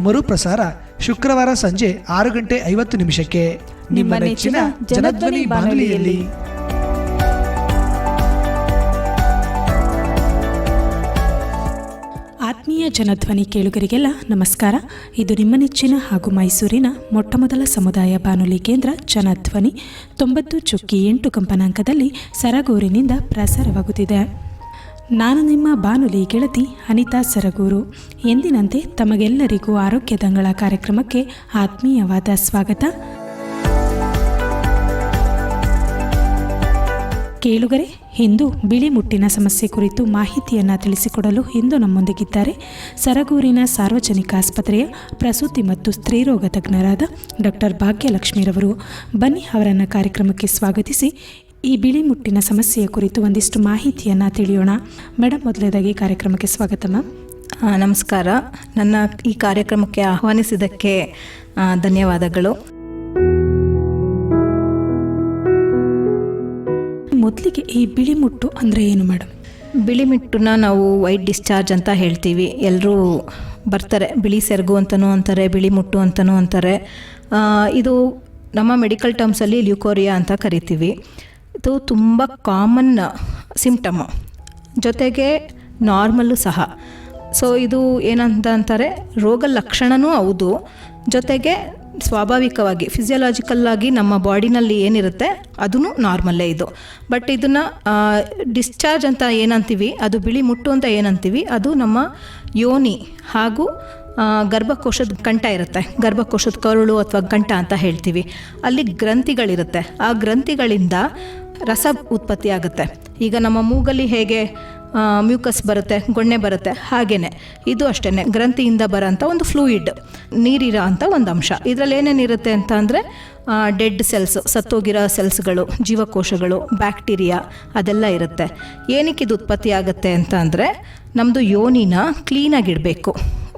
ಮರುಪ್ರಸಾರ ಶುಕ್ರವಾರ ಸಂಜೆ ಆರು ಗಂಟೆ ಐವತ್ತು ನಿಮಿಷಕ್ಕೆ. ನಿಮ್ಮ ನೆಚ್ಚಿನ ಜನಧ್ವನಿ ಬಾನುಲಿಯಲ್ಲಿ. ಆತ್ಮೀಯ ಜನಧ್ವನಿ ಕೇಳುಗರಿಗೆಲ್ಲ ನಮಸ್ಕಾರ. ಇದು ನಿಮ್ಮ ನೆಚ್ಚಿನ ಹಾಗೂ ಮೈಸೂರಿನ ಮೊಟ್ಟಮೊದಲ ಸಮುದಾಯ ಬಾನುಲಿ ಕೇಂದ್ರ ಜನಧ್ವನಿ ತೊಂಬತ್ತು ಚುಕ್ಕಿ ಎಂಟು ಕಂಪನಾಂಕದಲ್ಲಿ ಸರಗೂರಿನಿಂದ ಪ್ರಸಾರವಾಗುತ್ತಿದೆ. ನಾನು ನಿಮ್ಮ ಬಾನುಲಿ ಗೆಳತಿ ಅನಿತಾ ಸರಗೂರು. ಎಂದಿನಂತೆ ತಮಗೆಲ್ಲರಿಗೂ ಆರೋಗ್ಯ ದಂಗಳ ಕಾರ್ಯಕ್ರಮಕ್ಕೆ ಆತ್ಮೀಯವಾದ ಸ್ವಾಗತ. ಕೇಳುಗರೆ, ಇಂದು ಬಿಳಿ ಮುಟ್ಟಿನ ಸಮಸ್ಯೆ ಕುರಿತು ಮಾಹಿತಿಯನ್ನು ತಿಳಿಸಿಕೊಡಲು ಇಂದು ನಮ್ಮೊಂದಿಗಿದ್ದಾರೆ ಸರಗೂರಿನ ಸಾರ್ವಜನಿಕ ಆಸ್ಪತ್ರೆಯ ಪ್ರಸೂತಿ ಮತ್ತು ಸ್ತ್ರೀರೋಗ ತಜ್ಞರಾದ ಡಾಕ್ಟರ್ ಭಾಗ್ಯಲಕ್ಷ್ಮಿರವರು. ಬನ್ನಿ ಅವರನ್ನು ಕಾರ್ಯಕ್ರಮಕ್ಕೆ ಸ್ವಾಗತಿಸಿ ಈ ಬಿಳಿ ಮುಟ್ಟಿನ ಸಮಸ್ಯೆಯ ಕುರಿತು ಒಂದಿಷ್ಟು ಮಾಹಿತಿಯನ್ನು ತಿಳಿಯೋಣ. ಮೇಡಮ್ ಮೊದಲನೇದಾಗಿ ಕಾರ್ಯಕ್ರಮಕ್ಕೆ ಸ್ವಾಗತ ಮ್ಯಾಮ್. ನಮಸ್ಕಾರ. ನನ್ನ ಈ ಕಾರ್ಯಕ್ರಮಕ್ಕೆ ಆಹ್ವಾನಿಸಿದ್ದಕ್ಕೆ ಧನ್ಯವಾದಗಳು. ಮೊದಲಿಗೆ ಈ ಬಿಳಿ ಮುಟ್ಟು ಅಂದರೆ ಏನು ಮೇಡಮ್ ಬಿಳಿ ಮುಟ್ಟನ್ನ ನಾವು ವೈಟ್ ಡಿಸ್ಚಾರ್ಜ್ ಅಂತ ಹೇಳ್ತೀವಿ. ಎಲ್ಲರೂ ಬರ್ತಾರೆ ಬಿಳಿ ಸೆರಗು ಅಂತಲೂ ಅಂತಾರೆ ಬಿಳಿ ಮುಟ್ಟು ಅಂತಲೂ ಅಂತಾರೆ. ಇದು ನಮ್ಮ ಮೆಡಿಕಲ್ ಟರ್ಮ್ಸಲ್ಲಿ ಲ್ಯೂಕೋರಿಯಾ ಅಂತ ಕರಿತೀವಿ. ಇದು ತುಂಬ ಕಾಮನ್ ಸಿಂಪ್ಟಮ್ ಜೊತೆಗೆ ನಾರ್ಮಲ್ಲು ಸಹ. ಸೊ ಇದು ಏನಂತ ಅಂತಾರೆ ರೋಗ ಲಕ್ಷಣವೂ ಹೌದು. ಜೊತೆಗೆ ಸ್ವಾಭಾವಿಕವಾಗಿ ಫಿಸಿಯಲಾಜಿಕಲ್ಲಾಗಿ ನಮ್ಮ ಬಾಡಿನಲ್ಲಿ ಏನಿರುತ್ತೆ ಅದೂ ನಾರ್ಮಲ್ಲೇ ಇದು. ಬಟ್ ಇದನ್ನು ಡಿಸ್ಚಾರ್ಜ್ ಅಂತ ಏನಂತೀವಿ, ಅದು ಬಿಳಿ ಮುಟ್ಟು ಅಂತ ಏನಂತೀವಿ, ಅದು ನಮ್ಮ ಯೋನಿ ಹಾಗೂ ಗರ್ಭಕೋಶದ ಕಂಠ ಇರುತ್ತೆ. ಗರ್ಭಕೋಶದ ಕರುಳು ಅಥವಾ ಕಂಠ ಅಂತ ಹೇಳ್ತೀವಿ. ಅಲ್ಲಿ ಗ್ರಂಥಿಗಳಿರುತ್ತೆ. ಆ ಗ್ರಂಥಿಗಳಿಂದ ರಸ ಉತ್ಪತ್ತಿ ಆಗುತ್ತೆ. ಈಗ ನಮ್ಮ ಮೂಗಲ್ಲಿ ಹೇಗೆ ಮ್ಯೂಕಸ್ ಬರುತ್ತೆ, ಗೊಣ್ಣೆ ಬರುತ್ತೆ ಹಾಗೇ ಇದು ಅಷ್ಟೇ ಗ್ರಂಥಿಯಿಂದ ಬರೋಂಥ ಒಂದು ಫ್ಲೂಯಿಡ್ ನೀರಿರೋ ಅಂಥ ಒಂದು ಅಂಶ. ಇದರಲ್ಲಿ ಏನೇನಿರುತ್ತೆ ಅಂತ ಅಂದರೆ ಡೆಡ್ ಸೆಲ್ಸ್ ಸತ್ತೋಗಿರೋ ಸೆಲ್ಸ್ಗಳು ಜೀವಕೋಶಗಳು ಬ್ಯಾಕ್ಟೀರಿಯಾ ಅದೆಲ್ಲ ಇರುತ್ತೆ. ಏನಕ್ಕೆ ಇದು ಉತ್ಪತ್ತಿ ಆಗುತ್ತೆ ಅಂತ ಅಂದರೆ ನಮ್ಮದು ಯೋನಿನ ಕ್ಲೀನಾಗಿಡಬೇಕು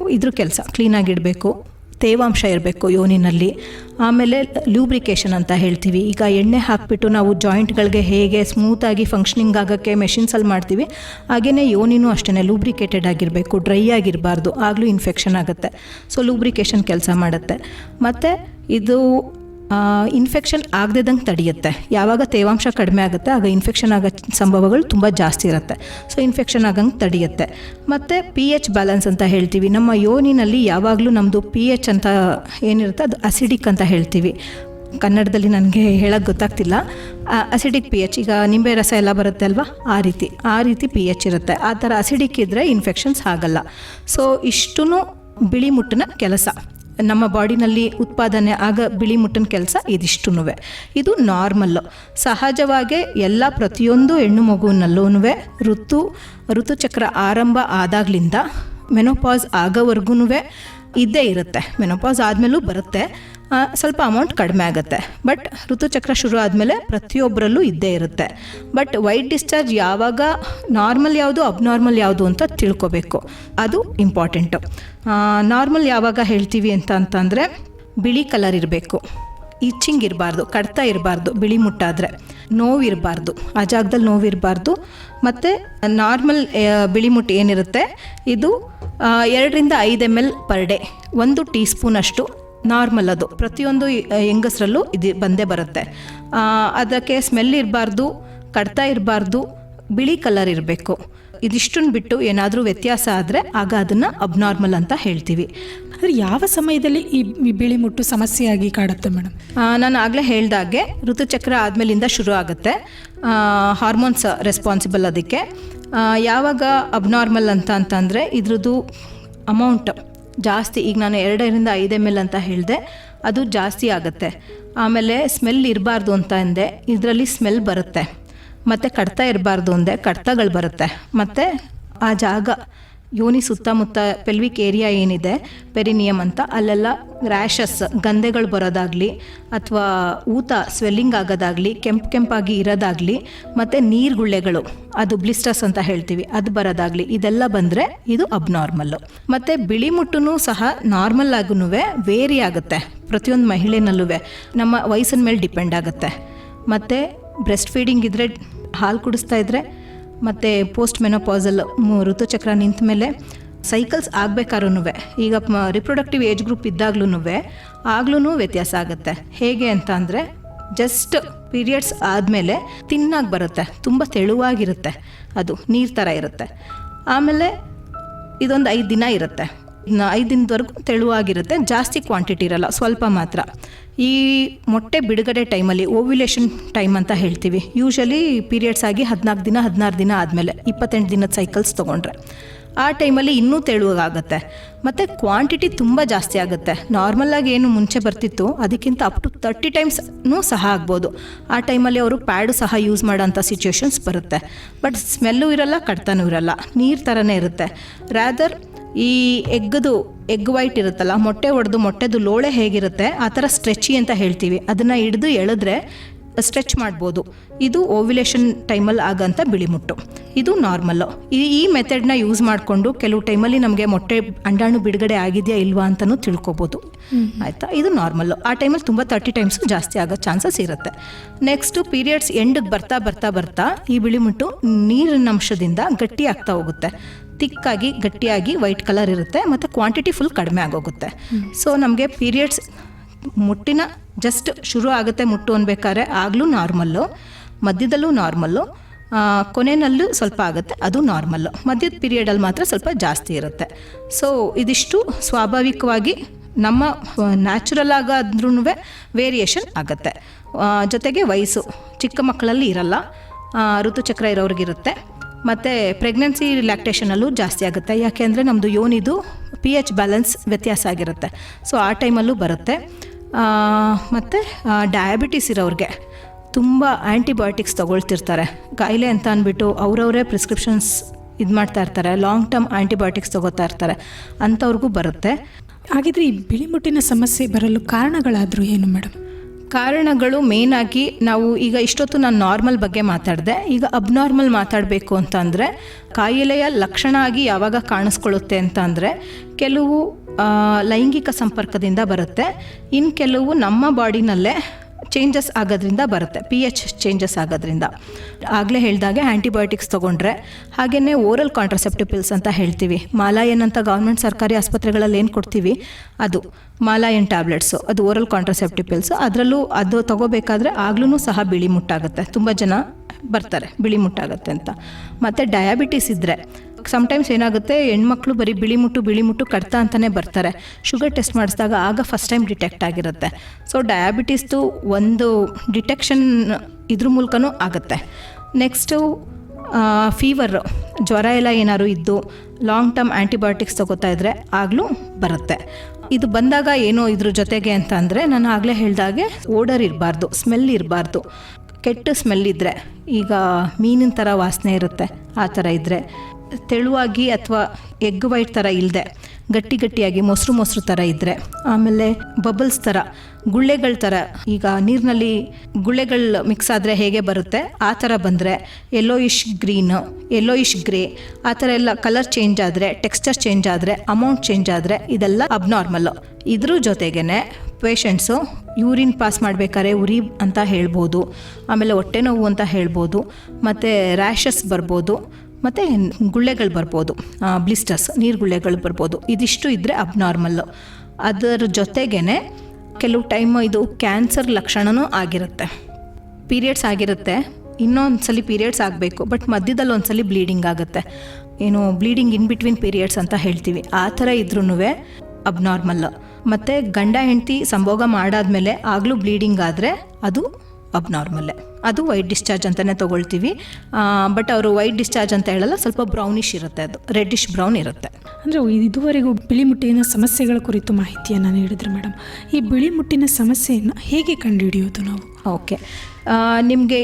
ಇದ್ರ ಕೆಲಸ. ಕ್ಲೀನಾಗಿಡಬೇಕು ತೇವಾಂಶ ಇರಬೇಕು ಯೋನಿನಲ್ಲಿ. ಆಮೇಲೆ ಲ್ಯೂಬ್ರಿಕೇಷನ್ ಅಂತ ಹೇಳ್ತೀವಿ. ಈಗ ಎಣ್ಣೆ ಹಾಕಿಬಿಟ್ಟು ನಾವು ಜಾಯಿಂಟ್ಗಳಿಗೆ ಹೇಗೆ ಸ್ಮೂತಾಗಿ ಫಂಕ್ಷನಿಂಗ್ ಆಗೋಕ್ಕೆ ಮೆಷಿನ್ಸಲ್ಲಿ ಮಾಡ್ತೀವಿ ಹಾಗೆಯೇ ಯೋನಿನೂ ಅಷ್ಟೇ ಲೂಬ್ರಿಕೇಟೆಡ್ ಆಗಿರಬೇಕು ಡ್ರೈ ಆಗಿರಬಾರ್ದು. ಆಗಲೂ ಇನ್ಫೆಕ್ಷನ್ ಆಗುತ್ತೆ. ಸೊ ಲೂಬ್ರಿಕೇಷನ್ ಕೆಲಸ ಮಾಡುತ್ತೆ. ಮತ್ತು ಇದು ಇನ್ಫೆಕ್ಷನ್ ಆಗದಿದ್ದಂಗೆ ತಡೆಯುತ್ತೆ. ಯಾವಾಗ ತೇವಾಂಶ ಕಡಿಮೆ ಆಗುತ್ತೆ, ಆಗ ಇನ್ಫೆಕ್ಷನ್ ಆಗೋ ಸಂಭವಗಳು ತುಂಬ ಜಾಸ್ತಿ ಇರುತ್ತೆ. ಸೊ ಇನ್ಫೆಕ್ಷನ್ ಆಗಂಗೆ ತಡೆಯುತ್ತೆ. ಮತ್ತು ಪಿ ಎಚ್ ಬ್ಯಾಲೆನ್ಸ್ ಅಂತ ಹೇಳ್ತೀವಿ. ನಮ್ಮ ಯೋನಿನಲ್ಲಿ ಯಾವಾಗಲೂ ನಮ್ಮದು ಪಿ ಎಚ್ ಅಂತ ಏನಿರುತ್ತೆ, ಅದು ಅಸಿಡಿಕ್ ಅಂತ ಹೇಳ್ತೀವಿ. ಕನ್ನಡದಲ್ಲಿ ನನಗೆ ಹೇಳೋಕ್ಕೆ ಗೊತ್ತಾಗ್ತಿಲ್ಲ. ಅಸಿಡಿಕ್ ಪಿ ಎಚ್ ಈಗ ನಿಂಬೆ ರಸ ಎಲ್ಲ ಬರುತ್ತೆ ಅಲ್ವಾ? ಆ ರೀತಿ. ಆ ರೀತಿ ಪಿ ಎಚ್ ಇರುತ್ತೆ. ಆ ಥರ ಅಸಿಡಿಕ್ ಇದ್ದರೆ ಇನ್ಫೆಕ್ಷನ್ಸ್ ಆಗಲ್ಲ. ಸೊ ಇಷ್ಟು ಬಿಳಿ ಮುಟ್ಟಿನ ಕೆಲಸ. ನಮ್ಮ ಬಾಡಿನಲ್ಲಿ ಉತ್ಪಾದನೆ ಆಗ ಬಿಳಿ ಮುಟ್ಟನ ಕೆಲಸ ಇದಿಷ್ಟು ಇದು ನಾರ್ಮಲ್ಲು ಸಹಜವಾಗೇ ಎಲ್ಲ ಪ್ರತಿಯೊಂದು ಹೆಣ್ಣು ಮಗುವಿನಲ್ಲೂ ಋತು, ಋತುಚಕ್ರ ಆರಂಭ ಆದಾಗ್ಲಿಂದ ಮೆನೋಪಾಸ್ ಆಗೋವರೆಗೂ ಇದ್ದೇ ಇರುತ್ತೆ. ಮೆನೋಪಾಸ್ ಆದಮೇಲೂ ಬರುತ್ತೆ. ಸ್ವಲ್ಪ ಅಮೌಂಟ್ ಕಡಿಮೆ ಆಗುತ್ತೆ. ಬಟ್ ಋತುಚಕ್ರ ಶುರು ಆದಮೇಲೆ ಪ್ರತಿಯೊಬ್ಬರಲ್ಲೂ ಇದ್ದೇ ಇರುತ್ತೆ. ಬಟ್ ವೈಟ್ ಡಿಸ್ಚಾರ್ಜ್ ಯಾವಾಗ ನಾರ್ಮಲ್ ಯಾವುದು ಅಬ್ನಾರ್ಮಲ್ ಯಾವುದು ಅಂತ ತಿಳ್ಕೊಬೇಕು. ಅದು ಇಂಪಾರ್ಟೆಂಟು ನಾರ್ಮಲ್ ಯಾವಾಗ ಹೇಳ್ತೀವಿ ಅಂತ ಅಂತಂದರೆ ಬಿಳಿ ಕಲರ್ ಇರಬೇಕು. ಇಚ್ಚಿಂಗ್ ಇರಬಾರ್ದು, ಕಡ್ತಾ ಇರಬಾರ್ದು, ಬಿಳಿ ಮುಟ್ಟಾದರೆ. ನೋವಿರಬಾರ್ದು ಆ ಜಾಗದಲ್ಲಿ ನೋವು ಇರಬಾರ್ದು. ಮತ್ತು ನಾರ್ಮಲ್ ಬಿಳಿ ಮುಟ್ಟು ಏನಿರುತ್ತೆ? ಇದು ಎರಡರಿಂದ ಐದು ಎಂ ಎಲ್ ಪರ್ ಡೇ ಒಂದು ಟೀ ಸ್ಪೂನ್ ಅಷ್ಟು ನಾರ್ಮಲ್ ಅದು. ಪ್ರತಿಯೊಂದು ಹೆಂಗಸರಲ್ಲೂ ಇದು ಬಂದೇ ಬರುತ್ತೆ. ಅದಕ್ಕೆ ಸ್ಮೆಲ್ ಇರಬಾರ್ದು, ಕಡ್ತಾ ಇರಬಾರ್ದು, ಬಿಳಿ ಕಲರ್ ಇರಬೇಕು. ಇದಿಷ್ಟನ್ನು ಬಿಟ್ಟು ಏನಾದರೂ ವ್ಯತ್ಯಾಸ ಆದರೆ ಆಗ ಅದನ್ನು ಅಬ್ನಾರ್ಮಲ್ ಅಂತ ಹೇಳ್ತೀವಿ. ಅಂದರೆ ಯಾವ ಸಮಯದಲ್ಲಿ ಈ ಬಿಳಿ ಮುಟ್ಟು ಸಮಸ್ಯೆಯಾಗಿ ಕಾಡುತ್ತೆ ಮೇಡಮ್? ನಾನು ಆಗಲೇ ಹೇಳ್ದಾಗೆ ಋತುಚಕ್ರ ಆದಮೇಲಿಂದ ಶುರು ಆಗುತ್ತೆ. ಹಾರ್ಮೋನ್ಸ್ ರೆಸ್ಪಾನ್ಸಿಬಲ್ ಅದಕ್ಕೆ. ಯಾವಾಗ ಅಬ್ನಾರ್ಮಲ್ ಅಂತ ಅಂತಂದರೆ ಇದ್ರದ್ದು ಅಮೌಂಟ್ ಜಾಸ್ತಿ ಈಗ ನಾನು ಎರಡರಿಂದ ಐದು ಎಂ ಎಲ್ ಅಂತ ಹೇಳಿದೆ ಅದು ಜಾಸ್ತಿ ಆಗುತ್ತೆ. ಆಮೇಲೆ ಸ್ಮೆಲ್ ಇರಬಾರ್ದು ಅಂತ ಅಂದೆ ಇದರಲ್ಲಿ ಸ್ಮೆಲ್ ಬರುತ್ತೆ. ಮತ್ತು ಕಡ್ತಾ ಇರಬಾರ್ದು ಅಂದೆ, ಕಡ್ತಗಳು ಬರುತ್ತೆ. ಮತ್ತು ಆ ಜಾಗ, ಯೋನಿ ಸುತ್ತಮುತ್ತ ಪೆಲ್ವಿಕ್ ಏರಿಯಾ ಏನಿದೆ ಪೆರಿನಿಯಮ್ ಅಂತ, ಅಲ್ಲೆಲ್ಲ ರ್ಯಾಷಸ್ ಗಂಧೆಗಳು ಬರೋದಾಗಲಿ, ಅಥವಾ ಊತ ಸ್ವೆಲ್ಲಿಂಗ್ ಆಗೋದಾಗಲಿ, ಕೆಂಪು ಕೆಂಪಾಗಿ ಇರೋದಾಗಲಿ, ಮತ್ತು ನೀರ್ಗುಳ್ಳೆಗಳು, ಅದು ಬ್ಲಿಸ್ಟರ್ಸ್ ಅಂತ ಹೇಳ್ತೀವಿ, ಅದು ಬರೋದಾಗಲಿ, ಇದೆಲ್ಲ ಬಂದರೆ ಇದು ಅಬ್ನಾರ್ಮಲ್ಲು ಮತ್ತು ಬಿಳಿ ಮುಟ್ಟುನು ಸಹ ನಾರ್ಮಲ್ ಆಗೂ ವೇರಿ ಆಗುತ್ತೆ, ಪ್ರತಿಯೊಂದು ಮಹಿಳೆನಲ್ಲೂ ನಮ್ಮ ವಯಸ್ಸಿನ ಮೇಲೆ ಡಿಪೆಂಡ್ ಆಗುತ್ತೆ. ಮತ್ತು ಬ್ರೆಸ್ಟ್ ಫೀಡಿಂಗ್ ಇದ್ದರೆ ಹಾಲು ಕುಡಿಸ್ತಾ ಇದ್ದರೆ ಮತ್ತು ಪೋಸ್ಟ್ ಮೆನೋಪಾಸಲ್ ಋತುಚಕ್ರ ನಿಂತ ಮೇಲೆ ಸೈಕಲ್ಸ್ ಆಗಬೇಕಾದ್ರೂ ಈಗ ರಿಪ್ರೊಡಕ್ಟಿವ್ ಏಜ್ ಗ್ರೂಪ್ ಇದ್ದಾಗ್ಲೂ ಆಗ್ಲೂ ವ್ಯತ್ಯಾಸ ಆಗುತ್ತೆ. ಹೇಗೆ ಅಂತ ಅಂದರೆ ಜಸ್ಟ್ ಪೀರಿಯಡ್ಸ್ ಆದಮೇಲೆ ತಿನ್ನಾಗಿ ಬರುತ್ತೆ. ತುಂಬ ತೆಳುವಾಗಿರುತ್ತೆ. ಅದು ನೀರು ಥರ ಇರುತ್ತೆ. ಆಮೇಲೆ ಇದೊಂದು ಐದು ದಿನ ಇರುತ್ತೆ. ಐದು ದಿನದವರೆಗೂ ತೆಳುವಾಗಿರುತ್ತೆ. ಜಾಸ್ತಿ ಕ್ವಾಂಟಿಟಿ ಇರಲ್ಲ. ಸ್ವಲ್ಪ ಮಾತ್ರ. ಈ ಮೊಟ್ಟೆ ಬಿಡುಗಡೆ ಟೈಮಲ್ಲಿ ಓವ್ಯುಲೇಷನ್ ಟೈಮ್ ಅಂತ ಹೇಳ್ತೀವಿ. ಯೂಶಲಿ ಪೀರಿಯಡ್ಸ್ ಆಗಿ ಹದಿನಾಲ್ಕು ದಿನ, ಹದಿನಾರು ದಿನ ಆದಮೇಲೆ ಇಪ್ಪತ್ತೆಂಟು ದಿನದ ಸೈಕಲ್ಸ್ ತೊಗೊಂಡ್ರೆ. ಆ ಟೈಮಲ್ಲಿ ಇನ್ನೂ ತೆಳುವಾಗುತ್ತೆ. ಮತ್ತು ಕ್ವಾಂಟಿಟಿ ತುಂಬ ಜಾಸ್ತಿ ಆಗುತ್ತೆ. ನಾರ್ಮಲ್ಲಾಗಿ ಏನು ಮುಂಚೆ ಬರ್ತಿತ್ತು, ಅದಕ್ಕಿಂತ ಅಪ್ ಟು ತರ್ಟಿ ಟೈಮ್ಸ್ನೂ ಸಹ ಆಗ್ಬೋದು. ಆ ಟೈಮಲ್ಲಿ ಅವರು ಪ್ಯಾಡು ಸಹ ಯೂಸ್ ಮಾಡೋಂಥ ಸಿಚುವೇಷನ್ಸ್ ಬರುತ್ತೆ. ಬಟ್ ಸ್ಮೆಲ್ಲು ಇರಲ್ಲ, ಕಡ್ತನೂ ಇರಲ್ಲ. ನೀರು ಥರನೇ ಇರುತ್ತೆ. ರ್ಯಾದರ್ ಈ ಎಗ್ಗದು ಎಗ್ ವೈಟ್ ಇರುತ್ತಲ್ಲ ಮೊಟ್ಟೆ ಒಡೆದು ಮೊಟ್ಟೆದು ಲೋಳೆ ಹೇಗಿರುತ್ತೆ ಆ ಥರ ಸ್ಟ್ರೆಚಿ ಅಂತ ಹೇಳ್ತೀವಿ. ಅದನ್ನು ಹಿಡಿದು ಎಳೆದ್ರೆ ಸ್ಟ್ರೆಚ್ ಮಾಡ್ಬೋದು. ಇದು ಓವ್ಯುಲೇಷನ್ ಟೈಮಲ್ಲಿ ಆಗಂತ ಬಿಳಿಮುಟ್ಟು. ಇದು ನಾರ್ಮಲ್ಲು ಈ ಈ ಮೆಥಡ್ನ ಯೂಸ್ ಮಾಡಿಕೊಂಡು ಕೆಲವು ಟೈಮಲ್ಲಿ ನಮಗೆ ಮೊಟ್ಟೆ ಅಂಡಾಣು ಬಿಡುಗಡೆ ಆಗಿದೆಯಾ ಇಲ್ವಾ ಅಂತಲೂ ತಿಳ್ಕೊಬೋದು. ಆಯಿತಾ? ಇದು ನಾರ್ಮಲ್ಲು ಆ ಟೈಮಲ್ಲಿ ತುಂಬ ತರ್ಟಿ ಟೈಮ್ಸ್ ಜಾಸ್ತಿ ಆಗೋ ಚಾನ್ಸಸ್ ಇರುತ್ತೆ. ನೆಕ್ಸ್ಟು ಪೀರಿಯಡ್ಸ್ ಎಂಡಿಗೆ ಬರ್ತಾ ಬರ್ತಾ ಬರ್ತಾ ಈ ಬಿಳಿಮುಟ್ಟು ನೀರಿನ ಅಂಶದಿಂದ ಗಟ್ಟಿ ಆಗ್ತಾ ಹೋಗುತ್ತೆ. ತಿಕ್ಕಾಗಿ, ಗಟ್ಟಿಯಾಗಿ ವೈಟ್ ಕಲರ್ ಇರುತ್ತೆ, ಮತ್ತು ಕ್ವಾಂಟಿಟಿ ಫುಲ್ ಕಡಿಮೆ ಆಗೋಗುತ್ತೆ. ಸೊ ನಮಗೆ ಪೀರಿಯಡ್ಸ್ ಮುಟ್ಟಿನ ಜಸ್ಟ್ ಶುರು ಆಗುತ್ತೆ ಮುಟ್ಟು ಅನ್ಬೇಕಾದ್ರೆ ಆಗಲೂ ನಾರ್ಮಲ್ಲು, ಮಧ್ಯದಲ್ಲೂ ನಾರ್ಮಲ್ಲು ಕೊನೆಯಲ್ಲೂ ಸ್ವಲ್ಪ ಆಗುತ್ತೆ, ಅದು ನಾರ್ಮಲ್ಲು. ಮಧ್ಯದ ಪೀರಿಯಡಲ್ಲಿ ಮಾತ್ರ ಸ್ವಲ್ಪ ಜಾಸ್ತಿ ಇರುತ್ತೆ. ಸೊ ಇದಿಷ್ಟು ಸ್ವಾಭಾವಿಕವಾಗಿ ನಮ್ಮ ನ್ಯಾಚುರಲ್ ಆಗಾದ್ರೂ ವೇರಿಯೇಷನ್ ಆಗುತ್ತೆ. ಜೊತೆಗೆ ವಯಸ್ಸು, ಚಿಕ್ಕ ಮಕ್ಕಳಲ್ಲಿ ಇರಲ್ಲ ಋತುಚಕ್ರ ಇರೋರಿಗಿರುತ್ತೆ. ಮತ್ತು ಪ್ರೆಗ್ನೆನ್ಸಿ ಲ್ಯಾಕ್ಟೇಷನಲ್ಲೂ ಜಾಸ್ತಿ ಆಗುತ್ತೆ. ಯಾಕೆ ಅಂದರೆ ನಮ್ಮದು ಯೋನಿದು ಪಿ ಎಚ್ ಬ್ಯಾಲೆನ್ಸ್ ವ್ಯತ್ಯಾಸ ಆಗಿರುತ್ತೆ. ಸೊ ಆ ಟೈಮಲ್ಲೂ ಬರುತ್ತೆ. ಮತ್ತು ಡಯಾಬಿಟಿಸ್ ಇರೋರಿಗೆ ತುಂಬ ಆ್ಯಂಟಿಬಯೋಟಿಕ್ಸ್ ತೊಗೊಳ್ತಿರ್ತಾರೆ. ಕಾಯಿಲೆ ಅಂತ ಅಂದ್ಬಿಟ್ಟು ಅವರವರೇ ಪ್ರಿಸ್ಕ್ರಿಪ್ಷನ್ಸ್ ಇದು ಮಾಡ್ತಾ ಇರ್ತಾರೆ. ಲಾಂಗ್ ಟರ್ಮ್ ಆ್ಯಂಟಿಬಯೋಟಿಕ್ಸ್ ತೊಗೋತಾ ಇರ್ತಾರೆ. ಅಂಥವ್ರಿಗೂ ಬರುತ್ತೆ. ಹಾಗಿದ್ರೆ ಈ ಬಿಳಿಮುಟ್ಟಿನ ಸಮಸ್ಯೆ ಬರಲು ಕಾರಣಗಳಾದರೂ ಏನು ಮೇಡಮ್ ಕಾರಣಗಳು ಮೇನ್ ಆಗಿ ನಾವು ಈಗ ಇಷ್ಟೊತ್ತು ನಾನು ನಾರ್ಮಲ್ ಬಗ್ಗೆ ಮಾತಾಡಿದೆ. ಈಗ ಅಬ್ನಾರ್ಮಲ್ ಮಾತಾಡಬೇಕು ಅಂತ ಅಂದರೆ ಕಾಯಿಲೆಯ ಲಕ್ಷಣ ಆಗಿ ಯಾವಾಗ ಕಾಣಿಸ್ಕೊಳ್ಳುತ್ತೆ ಅಂತ ಅಂದರೆ ಕೆಲವು ಲೈಂಗಿಕ ಸಂಪರ್ಕದಿಂದ ಬರುತ್ತೆ. ಇನ್ನು ಕೆಲವು ನಮ್ಮ ಬಾಡಿನಲ್ಲೇ ಚೇಂಜಸ್ ಆಗೋದ್ರಿಂದ ಬರುತ್ತೆ. ಪಿ ಎಚ್ ಚೇಂಜಸ್ ಆಗೋದ್ರಿಂದ. ಆಗಲೇ ಹೇಳಿದಾಗೆ ಆ್ಯಂಟಿಬಯೋಟಿಕ್ಸ್ ತೊಗೊಂಡ್ರೆ ಹಾಗೆಯೇ ಓರಲ್ ಕಾಂಟ್ರಸೆಪ್ಟಿವ್ ಪಿಲ್ಸ್ ಅಂತ ಹೇಳ್ತೀವಿ. ಮಾಲಾಯನ್ ಅಂತ ಗೌರ್ಮೆಂಟ್ ಸರ್ಕಾರಿ ಆಸ್ಪತ್ರೆಗಳಲ್ಲಿ ಏನು ಕೊಡ್ತೀವಿ? ಅದು ಮಾಲಾಯನ್ ಟ್ಯಾಬ್ಲೆಟ್ಸು ಅದು ಓರಲ್ ಕಾಂಟ್ರಸೆಪ್ಟಿವ್ ಪಿಲ್ಸ್ ಅದರಲ್ಲೂ ಅದು ತಗೋಬೇಕಾದ್ರೆ ಆಗ್ಲೂ ಸಹ ಬಿಳಿ ಮುಟ್ಟಾಗುತ್ತೆ. ತುಂಬ ಜನ ಬರ್ತಾರೆ, ಬಿಳಿ ಮುಟ್ಟಾಗತ್ತೆ ಅಂತ. ಮತ್ತು ಡಯಾಬಿಟಿಸ್ ಇದ್ದರೆ ಸಮ್ಟೈಮ್ಸ್ ಏನಾಗುತ್ತೆ, ಹೆಣ್ಮಕ್ಳು ಬರೀ ಬಿಳಿ ಮುಟ್ಟು ಬಿಳಿ ಮುಟ್ಟು ಕಡ್ತ ಅಂತಲೇ ಬರ್ತಾರೆ. ಶುಗರ್ ಟೆಸ್ಟ್ ಮಾಡಿಸಿದಾಗ ಆಗ ಫಸ್ಟ್ ಟೈಮ್ ಡಿಟೆಕ್ಟ್ ಆಗಿರುತ್ತೆ. ಸೊ ಡಯಾಬಿಟಿಸ್ದು ಒಂದು ಡಿಟೆಕ್ಷನ್ ಇದ್ರ ಮೂಲಕನೂ ಆಗುತ್ತೆ. ನೆಕ್ಸ್ಟು ಫೀವರು ಜ್ವರ ಎಲ್ಲ ಏನಾದ್ರು ಇದ್ದು ಲಾಂಗ್ ಟರ್ಮ್ ಆ್ಯಂಟಿಬಯೋಟಿಕ್ಸ್ ತಗೋತಾ ಇದ್ದರೆ ಆಗಲೂ ಬರುತ್ತೆ. ಇದು ಬಂದಾಗ ಏನೋ ಇದ್ರ ಜೊತೆಗೆ ಅಂತ ಅಂದರೆ ನಾನು ಆಗಲೇ ಹೇಳಿದಾಗೆ ಓಡರ್ ಇರಬಾರ್ದು ಸ್ಮೆಲ್ ಇರಬಾರ್ದು. ಕೆಟ್ಟ ಸ್ಮೆಲ್ ಇದ್ದರೆ ಈಗ ಮೀನಿನ ಥರ ವಾಸನೆ ಇರುತ್ತೆ, ಆ ಥರ ಇದ್ದರೆ ತೆಳುವಾಗಿ ಅಥವಾ ಎಗ್ ವೈಟ್ ಥರ ಇಲ್ಲದೆ ಗಟ್ಟಿ ಗಟ್ಟಿಯಾಗಿ ಮೊಸರು ಮೊಸರು ಥರ ಇದ್ದರೆ ಆಮೇಲೆ ಬಬಲ್ಸ್ ಥರ ಗುಳ್ಳೆಗಳ ಥರ ಈಗ ನೀರಿನಲ್ಲಿ ಗುಳ್ಳೆಗಳು ಮಿಕ್ಸ್ ಆದರೆ ಹೇಗೆ ಬರುತ್ತೆ? ಆ ಥರ ಬಂದರೆ ಯೆಲ್ಲೋಯಿಶ್ ಗ್ರೀನು ಯೆಲ್ಲೋಯಿಶ್ ಗ್ರೇ ಆ ಥರ ಎಲ್ಲ ಕಲರ್ ಚೇಂಜ್ ಆದರೆ ಟೆಕ್ಸ್ಚರ್ ಚೇಂಜ್ ಆದರೆ ಅಮೌಂಟ್ ಚೇಂಜ್ ಆದರೆ ಇದೆಲ್ಲ ಅಬ್ನಾರ್ಮಲ್ಲು ಇದ್ರ ಜೊತೆಗೇ ಪೇಷಂಟ್ಸು ಯೂರಿನ್ ಪಾಸ್ ಮಾಡಬೇಕಾದ್ರೆ ಉರಿ ಅಂತ ಹೇಳ್ಬೋದು. ಆಮೇಲೆ ಹೊಟ್ಟೆ ನೋವು ಅಂತ ಹೇಳ್ಬೋದು. ಮತ್ತು ರ್ಯಾಷಸ್ ಬರ್ಬೋದು. ಮತ್ತು ಗುಳ್ಳೆಗಳು ಬರ್ಬೋದು ಬ್ಲಿಸ್ಟರ್ಸ್ ನೀರು ಗುಳ್ಳೆಗಳು ಬರ್ಬೋದು. ಇದಿಷ್ಟು ಇದ್ದರೆ ಅಬ್ನಾರ್ಮಲ್ಲು ಅದರ ಜೊತೆಗೇ ಕೆಲವು ಟೈಮ್ ಇದು ಕ್ಯಾನ್ಸರ್ ಲಕ್ಷಣವೂ ಆಗಿರುತ್ತೆ. ಪೀರಿಯಡ್ಸ್ ಆಗಿರುತ್ತೆ. ಇನ್ನೊಂದು ಸಲ ಪೀರಿಯಡ್ಸ್ ಆಗಬೇಕು ಬಟ್ ಮಧ್ಯದಲ್ಲಿ ಒಂದ್ಸಲಿ ಬ್ಲೀಡಿಂಗ್ ಆಗುತ್ತೆ. ಏನು ಬ್ಲೀಡಿಂಗ್ ಇನ್ ಬಿಟ್ವೀನ್ ಪೀರಿಯಡ್ಸ್ ಅಂತ ಹೇಳ್ತೀವಿ. ಆ ಥರ ಇದ್ರೂ ಅಬ್ನಾರ್ಮಲ್ ಮತ್ತು ಗಂಡ ಹೆಂಡತಿ ಸಂಭೋಗ ಮಾಡಾದ್ಮೇಲೆ ಆಗಲೂ ಬ್ಲೀಡಿಂಗ್ ಆದರೆ ಅದು ಅಬ್ನಾರ್ಮಲ್ಲೇ ಅದು ವೈಟ್ ಡಿಸ್ಚಾರ್ಜ್ ಅಂತಲೇ ತೊಗೊಳ್ತೀವಿ. ಬಟ್ ಅವರು ವೈಟ್ ಡಿಸ್ಚಾರ್ಜ್ ಅಂತ ಹೇಳಲ್ಲ ಸ್ವಲ್ಪ ಬ್ರೌನಿಶ್ ಇರುತ್ತೆ ಅದು. ರೆಡ್ಡಿಶ್ ಬ್ರೌನ್ ಇರುತ್ತೆ. ಅಂದರೆ ಇದುವರೆಗೂ ಬಿಳಿ ಮುಟ್ಟಿನ ಸಮಸ್ಯೆಗಳ ಕುರಿತು ಮಾಹಿತಿಯನ್ನು ನೀಡಿದ್ರು ಮೇಡಮ್ ಈ ಬಿಳಿ ಮುಟ್ಟಿನ ಸಮಸ್ಯೆಯನ್ನು ಹೇಗೆ ಕಂಡುಹಿಡಿಯೋದು ನಾವು? ಓಕೆ. ನಿಮಗೆ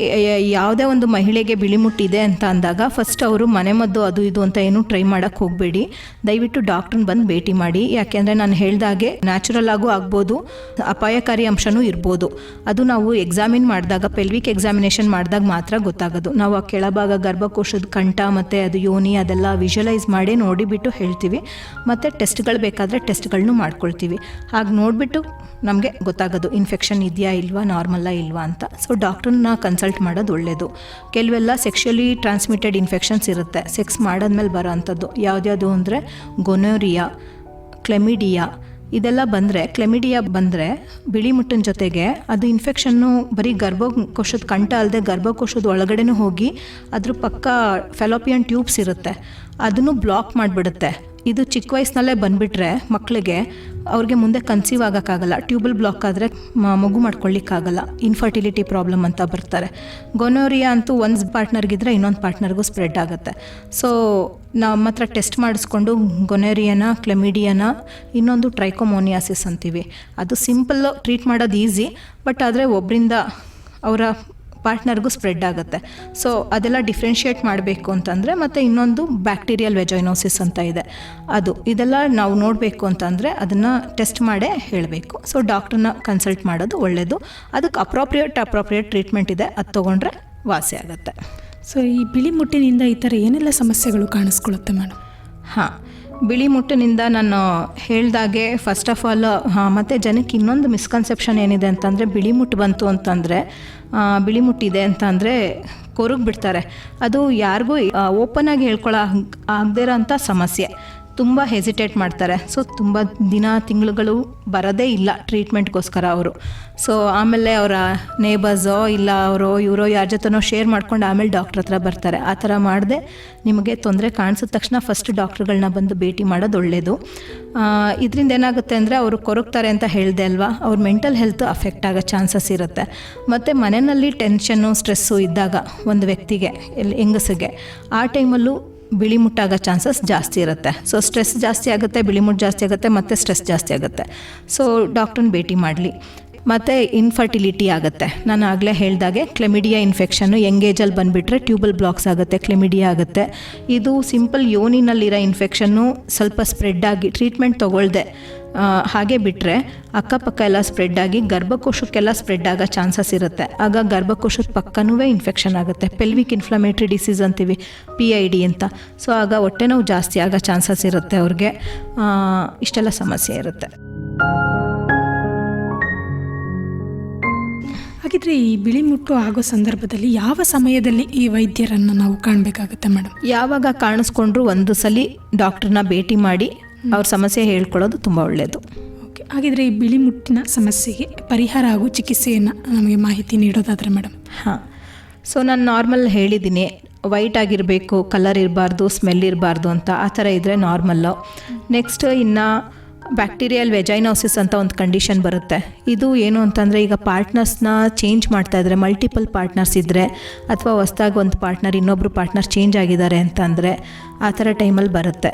ಯಾವುದೇ ಒಂದು ಮಹಿಳೆಗೆ ಬಿಳಿ ಮುಟ್ಟಿದೆ ಅಂತ ಅಂದಾಗ ಫಸ್ಟ್ ಅವರು ಮನೆಮದ್ದು ಅದು ಇದು ಅಂತ ಏನು ಟ್ರೈ ಮಾಡೋಕ್ಕೆ ಹೋಗಬೇಡಿ. ದಯವಿಟ್ಟು ಡಾಕ್ಟ್ರನ್ನ ಬಂದು ಭೇಟಿ ಮಾಡಿ. ಯಾಕೆಂದರೆ ನಾನು ಹೇಳ್ದಾಗೆ ನ್ಯಾಚುರಲ್ ಆಗೂ ಆಗ್ಬೋದು ಅಪಾಯಕಾರಿ ಅಂಶನೂ ಇರ್ಬೋದು. ಅದು ನಾವು ಎಕ್ಸಾಮಿನ್ ಮಾಡಿದಾಗ ಪೆಲ್ವಿಕ್ ಎಕ್ಸಾಮಿನೇಷನ್ ಮಾಡಿದಾಗ ಮಾತ್ರ ಗೊತ್ತಾಗೋದು. ನಾವು ಆ ಕೆಳಭಾಗ ಗರ್ಭಕೋಶದ ಕಂಠ ಮತ್ತು ಅದು ಯೋನಿ ಅದೆಲ್ಲ ವಿಜುವಲೈಸ್ ಮಾಡಿ ನೋಡಿಬಿಟ್ಟು ಹೇಳ್ತೀವಿ. ಮತ್ತು ಟೆಸ್ಟ್ಗಳು ಬೇಕಾದರೆ ಟೆಸ್ಟ್ಗಳನ್ನೂ ಮಾಡ್ಕೊಳ್ತೀವಿ. ಹಾಗೆ ನೋಡಿಬಿಟ್ಟು ನಮಗೆ ಗೊತ್ತಾಗೋದು ಇನ್ಫೆಕ್ಷನ್ ಇದೆಯಾ ಇಲ್ವಾ ನಾರ್ಮಲ್ಲ ಇಲ್ವಾ ಅಂತ. ಸೊ ಡಾಕ್ಟ್ರನ್ನ ಕನ್ಸಲ್ಟ್ ಮಾಡೋದು ಒಳ್ಳೆಯದು ಕೆಲವೆಲ್ಲ ಸೆಕ್ಷುಯಲಿ ಟ್ರಾನ್ಸ್ಮಿಟೆಡ್ ಇನ್ಫೆಕ್ಷನ್ಸ್ ಇರುತ್ತೆ. ಸೆಕ್ಸ್ ಮಾಡಿದ್ಮೇಲೆ ಬರೋ ಅಂಥದ್ದು. ಯಾವುದ್ಯಾವುದು ಅಂದರೆ ಗೊನೋರಿಯಾ ಕ್ಲೆಮಿಡಿಯಾ ಇದೆಲ್ಲ ಬಂದರೆ, ಕ್ಲೆಮಿಡಿಯಾ ಬಂದರೆ ಬಿಳಿ ಮುಟ್ಟಿನ ಜೊತೆಗೆ ಅದು ಇನ್ಫೆಕ್ಷನ್ನು ಬರೀ ಗರ್ಭಕೋಶದ ಕಂಠ ಅಲ್ಲದೆ ಗರ್ಭಕೋಶದ ಒಳಗಡೆನೂ ಹೋಗಿ ಅದ್ರ ಪಕ್ಕ ಫೆಲೋಪಿಯನ್ ಟ್ಯೂಬ್ಸ್ ಇರುತ್ತೆ. ಅದನ್ನು ಬ್ಲಾಕ್ ಮಾಡಿಬಿಡುತ್ತೆ. ಇದು ಚಿಕ್ಕ ವಯಸ್ಸಿನಲ್ಲೇ ಬಂದುಬಿಟ್ರೆ ಮಕ್ಕಳಿಗೆ ಅವ್ರಿಗೆ ಮುಂದೆ ಕನ್ಸೀವ್ ಆಗೋಕ್ಕಾಗಲ್ಲ ಟ್ಯೂಬಲ್ ಬ್ಲಾಕ್ ಆದರೆ ಮಗು ಮಾಡ್ಕೊಳ್ಳಿಕ್ಕಾಗಲ್ಲ ಇನ್ಫರ್ಟಿಲಿಟಿ ಪ್ರಾಬ್ಲಮ್ ಅಂತ ಬರ್ತಾರೆ. ಗೊನೋರಿಯಾ ಅಂತೂ ಒಂದು ಪಾರ್ಟ್ನರ್ಗಿದ್ರೆ ಇನ್ನೊಂದು ಪಾರ್ಟ್ನರ್ಗೂ ಸ್ಪ್ರೆಡ್ ಆಗುತ್ತೆ. ಸೊ ನಮ್ಮ ಹತ್ರ ಟೆಸ್ಟ್ ಮಾಡಿಸ್ಕೊಂಡು ಗೊನೇರಿಯನ ಕ್ಲೆಮಿಡಿಯನ ಇನ್ನೊಂದು ಟ್ರೈಕೋಮೋನಿಯಾಸಿಸ್ ಅಂತೀವಿ. ಅದು ಸಿಂಪಲ್ ಟ್ರೀಟ್ ಮಾಡೋದು ಈಸಿ ಬಟ್ ಆದರೆ ಒಬ್ಬರಿಂದ ಅವರ ಪಾರ್ಟ್ನರ್ಗೂ ಸ್ಪ್ರೆಡ್ ಆಗುತ್ತೆ. ಸೊ ಅದೆಲ್ಲ ಡಿಫ್ರೆನ್ಷಿಯೇಟ್ ಮಾಡಬೇಕು ಅಂತಂದರೆ ಮತ್ತು ಇನ್ನೊಂದು ಬ್ಯಾಕ್ಟೀರಿಯಲ್ ವೆಜೈನೋಸಿಸ್ ಅಂತ ಇದೆ. ಅದು ಇದೆಲ್ಲ ನಾವು ನೋಡಬೇಕು ಅಂತಂದರೆ ಅದನ್ನು ಟೆಸ್ಟ್ ಮಾಡೇ ಹೇಳಬೇಕು. ಸೊ ಡಾಕ್ಟ್ರನ್ನ ಕನ್ಸಲ್ಟ್ ಮಾಡೋದು ಒಳ್ಳೆಯದು ಅದಕ್ಕೆ ಅಪ್ರೋಪ್ರಿಯೇಟ್ ಅಪ್ರೋಪ್ರಿಯೇಟ್ ಟ್ರೀಟ್ಮೆಂಟ್ ಇದೆ ಅದು ತೊಗೊಂಡ್ರೆ ವಾಸಿ ಆಗುತ್ತೆ. ಸೊ ಈ ಬಿಳಿ ಮುಟ್ಟಿನಿಂದ ಈ ಥರ ಏನೆಲ್ಲ ಸಮಸ್ಯೆಗಳು ಕಾಣಿಸ್ಕೊಳುತ್ತೆ ಮೇಡಮ್? ಹಾಂ ಬಿಳಿ ಮುಟ್ಟಿನಿಂದ ನಾನು ಹೇಳ್ದಾಗೆ ಫಸ್ಟ್ ಆಫ್ ಆಲ್ ಹಾಂ ಮತ್ತು ಜನಕ್ಕೆ ಇನ್ನೊಂದು ಮಿಸ್ಕನ್ಸೆಪ್ಷನ್ ಏನಿದೆ ಅಂತಂದರೆ ಬಿಳಿ ಮುಟ್ಟು ಬಂತು ಅಂತಂದರೆ ಬಿಳಿ ಮುಟ್ಟಿದೆ ಅಂತ ಅಂದರೆ ಕೊರಗ್ಬಿಡ್ತಾರೆ. ಅದು ಯಾರಿಗೂ ಓಪನ್ ಆಗಿ ಹೇಳ್ಕೊಳ್ಳೋ ಆಗದೇ ಇರೋಂಥ ಸಮಸ್ಯೆ. ತುಂಬ ಹೆಸಿಟೇಟ್ ಮಾಡ್ತಾರೆ. ಸೊ ತುಂಬ ದಿನ ತಿಂಗಳುಗಳು ಬರೋದೇ ಇಲ್ಲ ಟ್ರೀಟ್ಮೆಂಟ್ಗೋಸ್ಕರ ಅವರು. ಸೊ ಆಮೇಲೆ ಅವರ ನೇಬರ್ಸೋ ಇಲ್ಲ ಅವರೋ ಇವರೋ ಯಾರ ಜೊತೆನೋ ಶೇರ್ ಮಾಡ್ಕೊಂಡು ಆಮೇಲೆ ಡಾಕ್ಟ್ರ್ ಹತ್ರ ಬರ್ತಾರೆ. ಆ ಥರ ಮಾಡಿದೆ ನಿಮಗೆ ತೊಂದರೆ ಕಾಣಿಸಿದ ತಕ್ಷಣ ಫಸ್ಟ್ ಡಾಕ್ಟ್ರುಗಳನ್ನ ಬಂದು ಭೇಟಿ ಮಾಡೋದು ಒಳ್ಳೆಯದು ಇದರಿಂದ ಏನಾಗುತ್ತೆ ಅಂದರೆ ಅವರು ಕೊರಗ್ತಾರೆ ಅಂತ ಹೇಳಿದೆ ಅಲ್ವಾ? ಅವ್ರ ಮೆಂಟಲ್ ಹೆಲ್ತ್ ಅಫೆಕ್ಟ್ ಆಗೋ ಚಾನ್ಸಸ್ ಇರುತ್ತೆ. ಮತ್ತು ಮನೆಯಲ್ಲಿ ಟೆನ್ಷನ್ನು ಸ್ಟ್ರೆಸ್ಸು ಇದ್ದಾಗ ಒಂದು ವ್ಯಕ್ತಿಗೆ ಎಲ್ಲಿ ಹೆಂಗಸಿಗೆ ಆ ಟೈಮಲ್ಲೂ ಬಿಳಿ ಮುಟ್ಟಾಗೋ ಚಾನ್ಸಸ್ ಜಾಸ್ತಿ ಇರುತ್ತೆ. ಸೊ ಸ್ಟ್ರೆಸ್ ಜಾಸ್ತಿ ಆಗುತ್ತೆ ಬಿಳಿ ಮುಟ್ಟು ಜಾಸ್ತಿ ಆಗುತ್ತೆ, ಮತ್ತು ಸ್ಟ್ರೆಸ್ ಜಾಸ್ತಿ ಆಗುತ್ತೆ. ಸೊ ಡಾಕ್ಟ್ರನ್ನ ಭೇಟಿ ಮಾಡಲಿ. ಮತ್ತು ಇನ್ಫರ್ಟಿಲಿಟಿ ಆಗುತ್ತೆ. ನಾನು ಆಗಲೇ ಹೇಳಿದಾಗೆ ಕ್ಲೆಮಿಡಿಯಾ ಇನ್ಫೆಕ್ಷನ್ನು ಎಂಗೇಜಲ್ಲಿ ಬಂದುಬಿಟ್ರೆ ಟ್ಯೂಬಲ್ ಬ್ಲಾಕ್ಸ್ ಆಗುತ್ತೆ ಕ್ಲೆಮಿಡಿಯಾ ಆಗುತ್ತೆ. ಇದು ಸಿಂಪಲ್ ಯೋನಿನಲ್ಲಿರೋ ಇನ್ಫೆಕ್ಷನ್ನು ಸ್ವಲ್ಪ ಸ್ಪ್ರೆಡ್ ಆಗಿ ಟ್ರೀಟ್ಮೆಂಟ್ ತೊಗೊಳ್ದೆ. ಹಾಗೆ ಬಿಟ್ಟರೆ ಅಕ್ಕಪಕ್ಕ ಎಲ್ಲ ಸ್ಪ್ರೆಡ್ ಆಗಿ ಗರ್ಭಕೋಶಕ್ಕೆಲ್ಲ ಸ್ಪ್ರೆಡ್ ಆಗೋ ಚಾನ್ಸಸ್ ಇರುತ್ತೆ. ಆಗ ಗರ್ಭಕೋಶದ ಪಕ್ಕನೂ ಇನ್ಫೆಕ್ಷನ್ ಆಗುತ್ತೆ. ಪೆಲ್ವಿಕ್ ಇನ್ಫ್ಲಮೇಟ್ರಿ ಡಿಸೀಸ್ ಅಂತೀವಿ ಪಿ ಐ ಡಿ ಅಂತ. ಸೊ ಆಗ ಹೊಟ್ಟೆ ನೋವು ಜಾಸ್ತಿ ಆಗೋ ಚಾನ್ಸಸ್ ಇರುತ್ತೆ ಅವ್ರಿಗೆ. ಇಷ್ಟೆಲ್ಲ ಸಮಸ್ಯೆ ಇರುತ್ತೆ. ಹಾಗಿದ್ರೆ ಈ ಬಿಳಿ ಮುಟ್ಟು ಆಗೋ ಸಂದರ್ಭದಲ್ಲಿ ಯಾವ ಸಮಯದಲ್ಲಿ ಈ ವೈದ್ಯರನ್ನು ನಾವು ಕಾಣಬೇಕಾಗುತ್ತೆ ಮೇಡಮ್ ಯಾವಾಗ ಕಾಣಿಸ್ಕೊಂಡ್ರು ಒಂದು ಸಲ ಡಾಕ್ಟ್ರನ್ನ ಭೇಟಿ ಮಾಡಿ ಅವ್ರ ಸಮಸ್ಯೆ ಹೇಳ್ಕೊಳ್ಳೋದು ತುಂಬ ಒಳ್ಳೆಯದು ಓಕೆ. ಹಾಗಿದ್ರೆ ಈ ಬಿಳಿ ಮುಟ್ಟಿನ ಸಮಸ್ಯೆಗೆ ಪರಿಹಾರ ಹಾಗೂ ಚಿಕಿತ್ಸೆಯನ್ನು ನಮಗೆ ಮಾಹಿತಿ ನೀಡೋದಾದರೆ ಮೇಡಮ್ ಹಾಂ. ಸೊ ನಾನು ನಾರ್ಮಲ್ ಹೇಳಿದ್ದೀನಿ. ವೈಟ್ ಆಗಿರಬೇಕು ಕಲರ್ ಇರಬಾರ್ದು ಸ್ಮೆಲ್ ಇರಬಾರ್ದು ಅಂತ ಆ ಥರ ಇದ್ದರೆ ನಾರ್ಮಲ್ಲು ನೆಕ್ಸ್ಟ್ ಇನ್ನು ಬ್ಯಾಕ್ಟೀರಿಯಲ್ ವೆಜೈನೋಸಿಸ್ ಅಂತ ಒಂದು ಕಂಡೀಷನ್ ಬರುತ್ತೆ. ಇದು ಏನು ಅಂತಂದರೆ ಈಗ ಪಾರ್ಟ್ನರ್ಸ್ನ ಚೇಂಜ್ ಮಾಡ್ತಾ ಇದ್ದರೆ ಮಲ್ಟಿಪಲ್ ಪಾರ್ಟ್ನರ್ಸ್ ಇದ್ದರೆ ಅಥವಾ ಹೊಸ್ದಾಗಿ ಒಂದು ಪಾರ್ಟ್ನರ್ ಇನ್ನೊಬ್ಬರು ಪಾರ್ಟ್ನರ್ ಚೇಂಜ್ ಆಗಿದ್ದಾರೆ ಅಂತಂದರೆ ಆ ಥರ ಟೈಮಲ್ಲಿ ಬರುತ್ತೆ.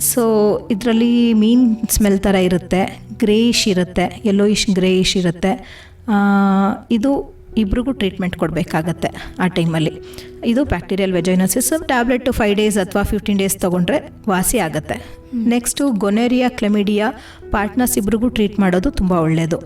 ಸೊ ಇದರಲ್ಲಿ ಮೀನ್ ಸ್ಮೆಲ್ ಥರ ಇರುತ್ತೆ ಗ್ರೇಯಿಶ್ ಇರುತ್ತೆ ಯೆಲ್ಲೋಯಿಶ್ ಗ್ರೇಯಿಶ್ ಇರುತ್ತೆ. ಇದು ಇಬ್ರಿಗೂ ಟ್ರೀಟ್ಮೆಂಟ್ ಕೊಡಬೇಕಾಗತ್ತೆ ಆ ಟೈಮಲ್ಲಿ ಇದು bacterial vaginosis tablet five days ಅಥವಾ ಫಿಫ್ಟೀನ್ ಡೇಸ್ ತೊಗೊಂಡ್ರೆ ವಾಸಿ ಆಗುತ್ತೆ. ನೆಕ್ಸ್ಟು ಗೊನೇರಿಯಾ ಕ್ಲೆಮಿಡಿಯಾ ಪಾರ್ಟ್ನರ್ಸ್ ಇಬ್ರಿಗೂ ಟ್ರೀಟ್ ಮಾಡೋದು ತುಂಬ ಒಳ್ಳೆಯದು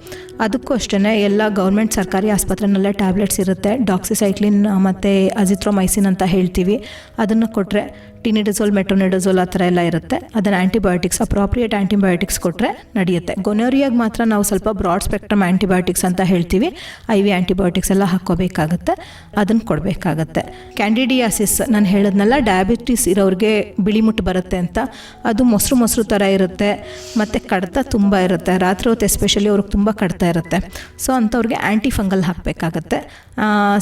ಅದಕ್ಕೂ ಅಷ್ಟೇ ಎಲ್ಲ ಗೌರ್ಮೆಂಟ್ ಸರ್ಕಾರಿ ಆಸ್ಪತ್ರೆನಲ್ಲೇ ಟ್ಯಾಬ್ಲೆಟ್ಸ್ ಇರುತ್ತೆ. ಡಾಕ್ಸಿಸೈಕ್ಲಿನ್ ಮತ್ತು ಅಜಿಥ್ರೋಮೈಸಿನ್ ಅಂತ ಹೇಳ್ತೀವಿ. ಅದನ್ನು ಕೊಟ್ಟರೆ ಟಿನಿಡಸೋಲ್ ಮೆಟ್ರೋನಿಡಜೋಲ್ ಆ ಥರ ಎಲ್ಲ ಇರುತ್ತೆ. ಅದನ್ನು ಆ್ಯಂಟಿಬಯೋಟಿಕ್ಸ್ ಅಪ್ರಾಪ್ರಿಯೇಟ್ ಆ್ಯಂಟಿಬಯೋಟಿಕ್ಸ್ ಕೊಟ್ಟರೆ ನಡೆಯುತ್ತೆ. ಗೊನೋರಿಯಾಗಿ ಮಾತ್ರ ನಾವು ಸ್ವಲ್ಪ ಬ್ರಾಡ್ ಸ್ಪೆಕ್ಟ್ರಮ್ ಆ್ಯಂಟಿಬಯೋಟಿಕ್ಸ್ ಅಂತ ಹೇಳ್ತೀವಿ. ಐ ವಿ ಆ್ಯಂಟಿಬಯೋಟಿಕ್ಸ್ ಎಲ್ಲ ಹಾಕ್ಕೋಬೇಕಾಗತ್ತೆ. ಅದನ್ನು ಕೊಡಬೇಕಾಗತ್ತೆ. ಕ್ಯಾಂಡಿಡಿಯಾಸಿಸ್, ನಾನು ಹೇಳಿದ್ನಲ್ಲ ಡಯಾಬಿಟಿಸ್ ಇರೋರಿಗೆ ಬಿಳಿ ಮುಟ್ಟು ಬರುತ್ತೆ ಅಂತ. ಅದು ಮೊಸರು ಮೊಸರು ಥರ ಇರುತ್ತೆ, ಮತ್ತು ಕಡತ ತುಂಬ ಇರುತ್ತೆ. ರಾತ್ರಿ ಹೊತ್ತು ಎಸ್ಪೆಷಲಿ ಅವ್ರಿಗೆ ತುಂಬ ಕಡಿತ ಇರುತ್ತೆ. ಸೊ ಅಂಥವ್ರಿಗೆ ಆ್ಯಂಟಿ ಫಂಗಲ್ ಹಾಕಬೇಕಾಗತ್ತೆ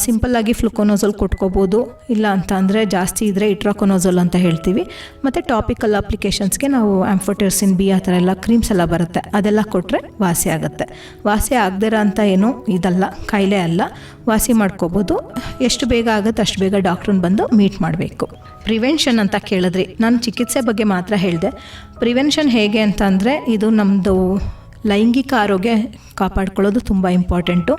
ಸಿಂಪಲ್ಲಾಗಿ ಫ್ಲುಕೋನೋಸೋಲ್ ಕೊಟ್ಕೋಬೋದು. ಇಲ್ಲ ಅಂತ ಅಂದರೆ ಜಾಸ್ತಿ ಇದ್ದರೆ ಇಟ್ರಾಕೊನೋಸೋಲ್ ಅಂತ ಹೇಳ್ತೀವಿ. ಮತ್ತು ಟಾಪಿಕಲ್ ಅಪ್ಲಿಕೇಶನ್ಸ್ಗೆ ನಾವು ಆ್ಯಂಫೋಟರ್ಸಿನ್ ಬಿ ಆ ಥರ ಎಲ್ಲ ಕ್ರೀಮ್ಸ್ ಎಲ್ಲ ಬರುತ್ತೆ. ಅದೆಲ್ಲ ಕೊಟ್ಟರೆ ವಾಸಿ ಆಗುತ್ತೆ. ವಾಸಿ ಆಗದಿರೋ ಅಂತ ಏನು ಇದಲ್ಲ, ಕಾಯಿಲೆ ಅಲ್ಲ. ವಾಸಿ ಮಾಡ್ಕೋಬೋದು. ಎಷ್ಟು ಬೇಗ ಆಗುತ್ತೆ ಅಷ್ಟು ಬೇಗ ಡಾಕ್ಟ್ರನ್ನ ಬಂದು ಮೀಟ್ ಮಾಡಬೇಕು. ಪ್ರಿವೆನ್ಷನ್ ಅಂತ ಕೇಳಿದ್ರಿ. ನಾನು ಚಿಕಿತ್ಸೆ ಬಗ್ಗೆ ಮಾತ್ರ ಹೇಳಿದೆ. ಪ್ರಿವೆನ್ಷನ್ ಹೇಗೆ ಅಂತ ಅಂದರೆ ಇದು ನಮ್ಮದು ಲೈಂಗಿಕ ಆರೋಗ್ಯ ಕಾಪಾಡ್ಕೊಳ್ಳೋದು ತುಂಬ ಇಂಪಾರ್ಟೆಂಟು.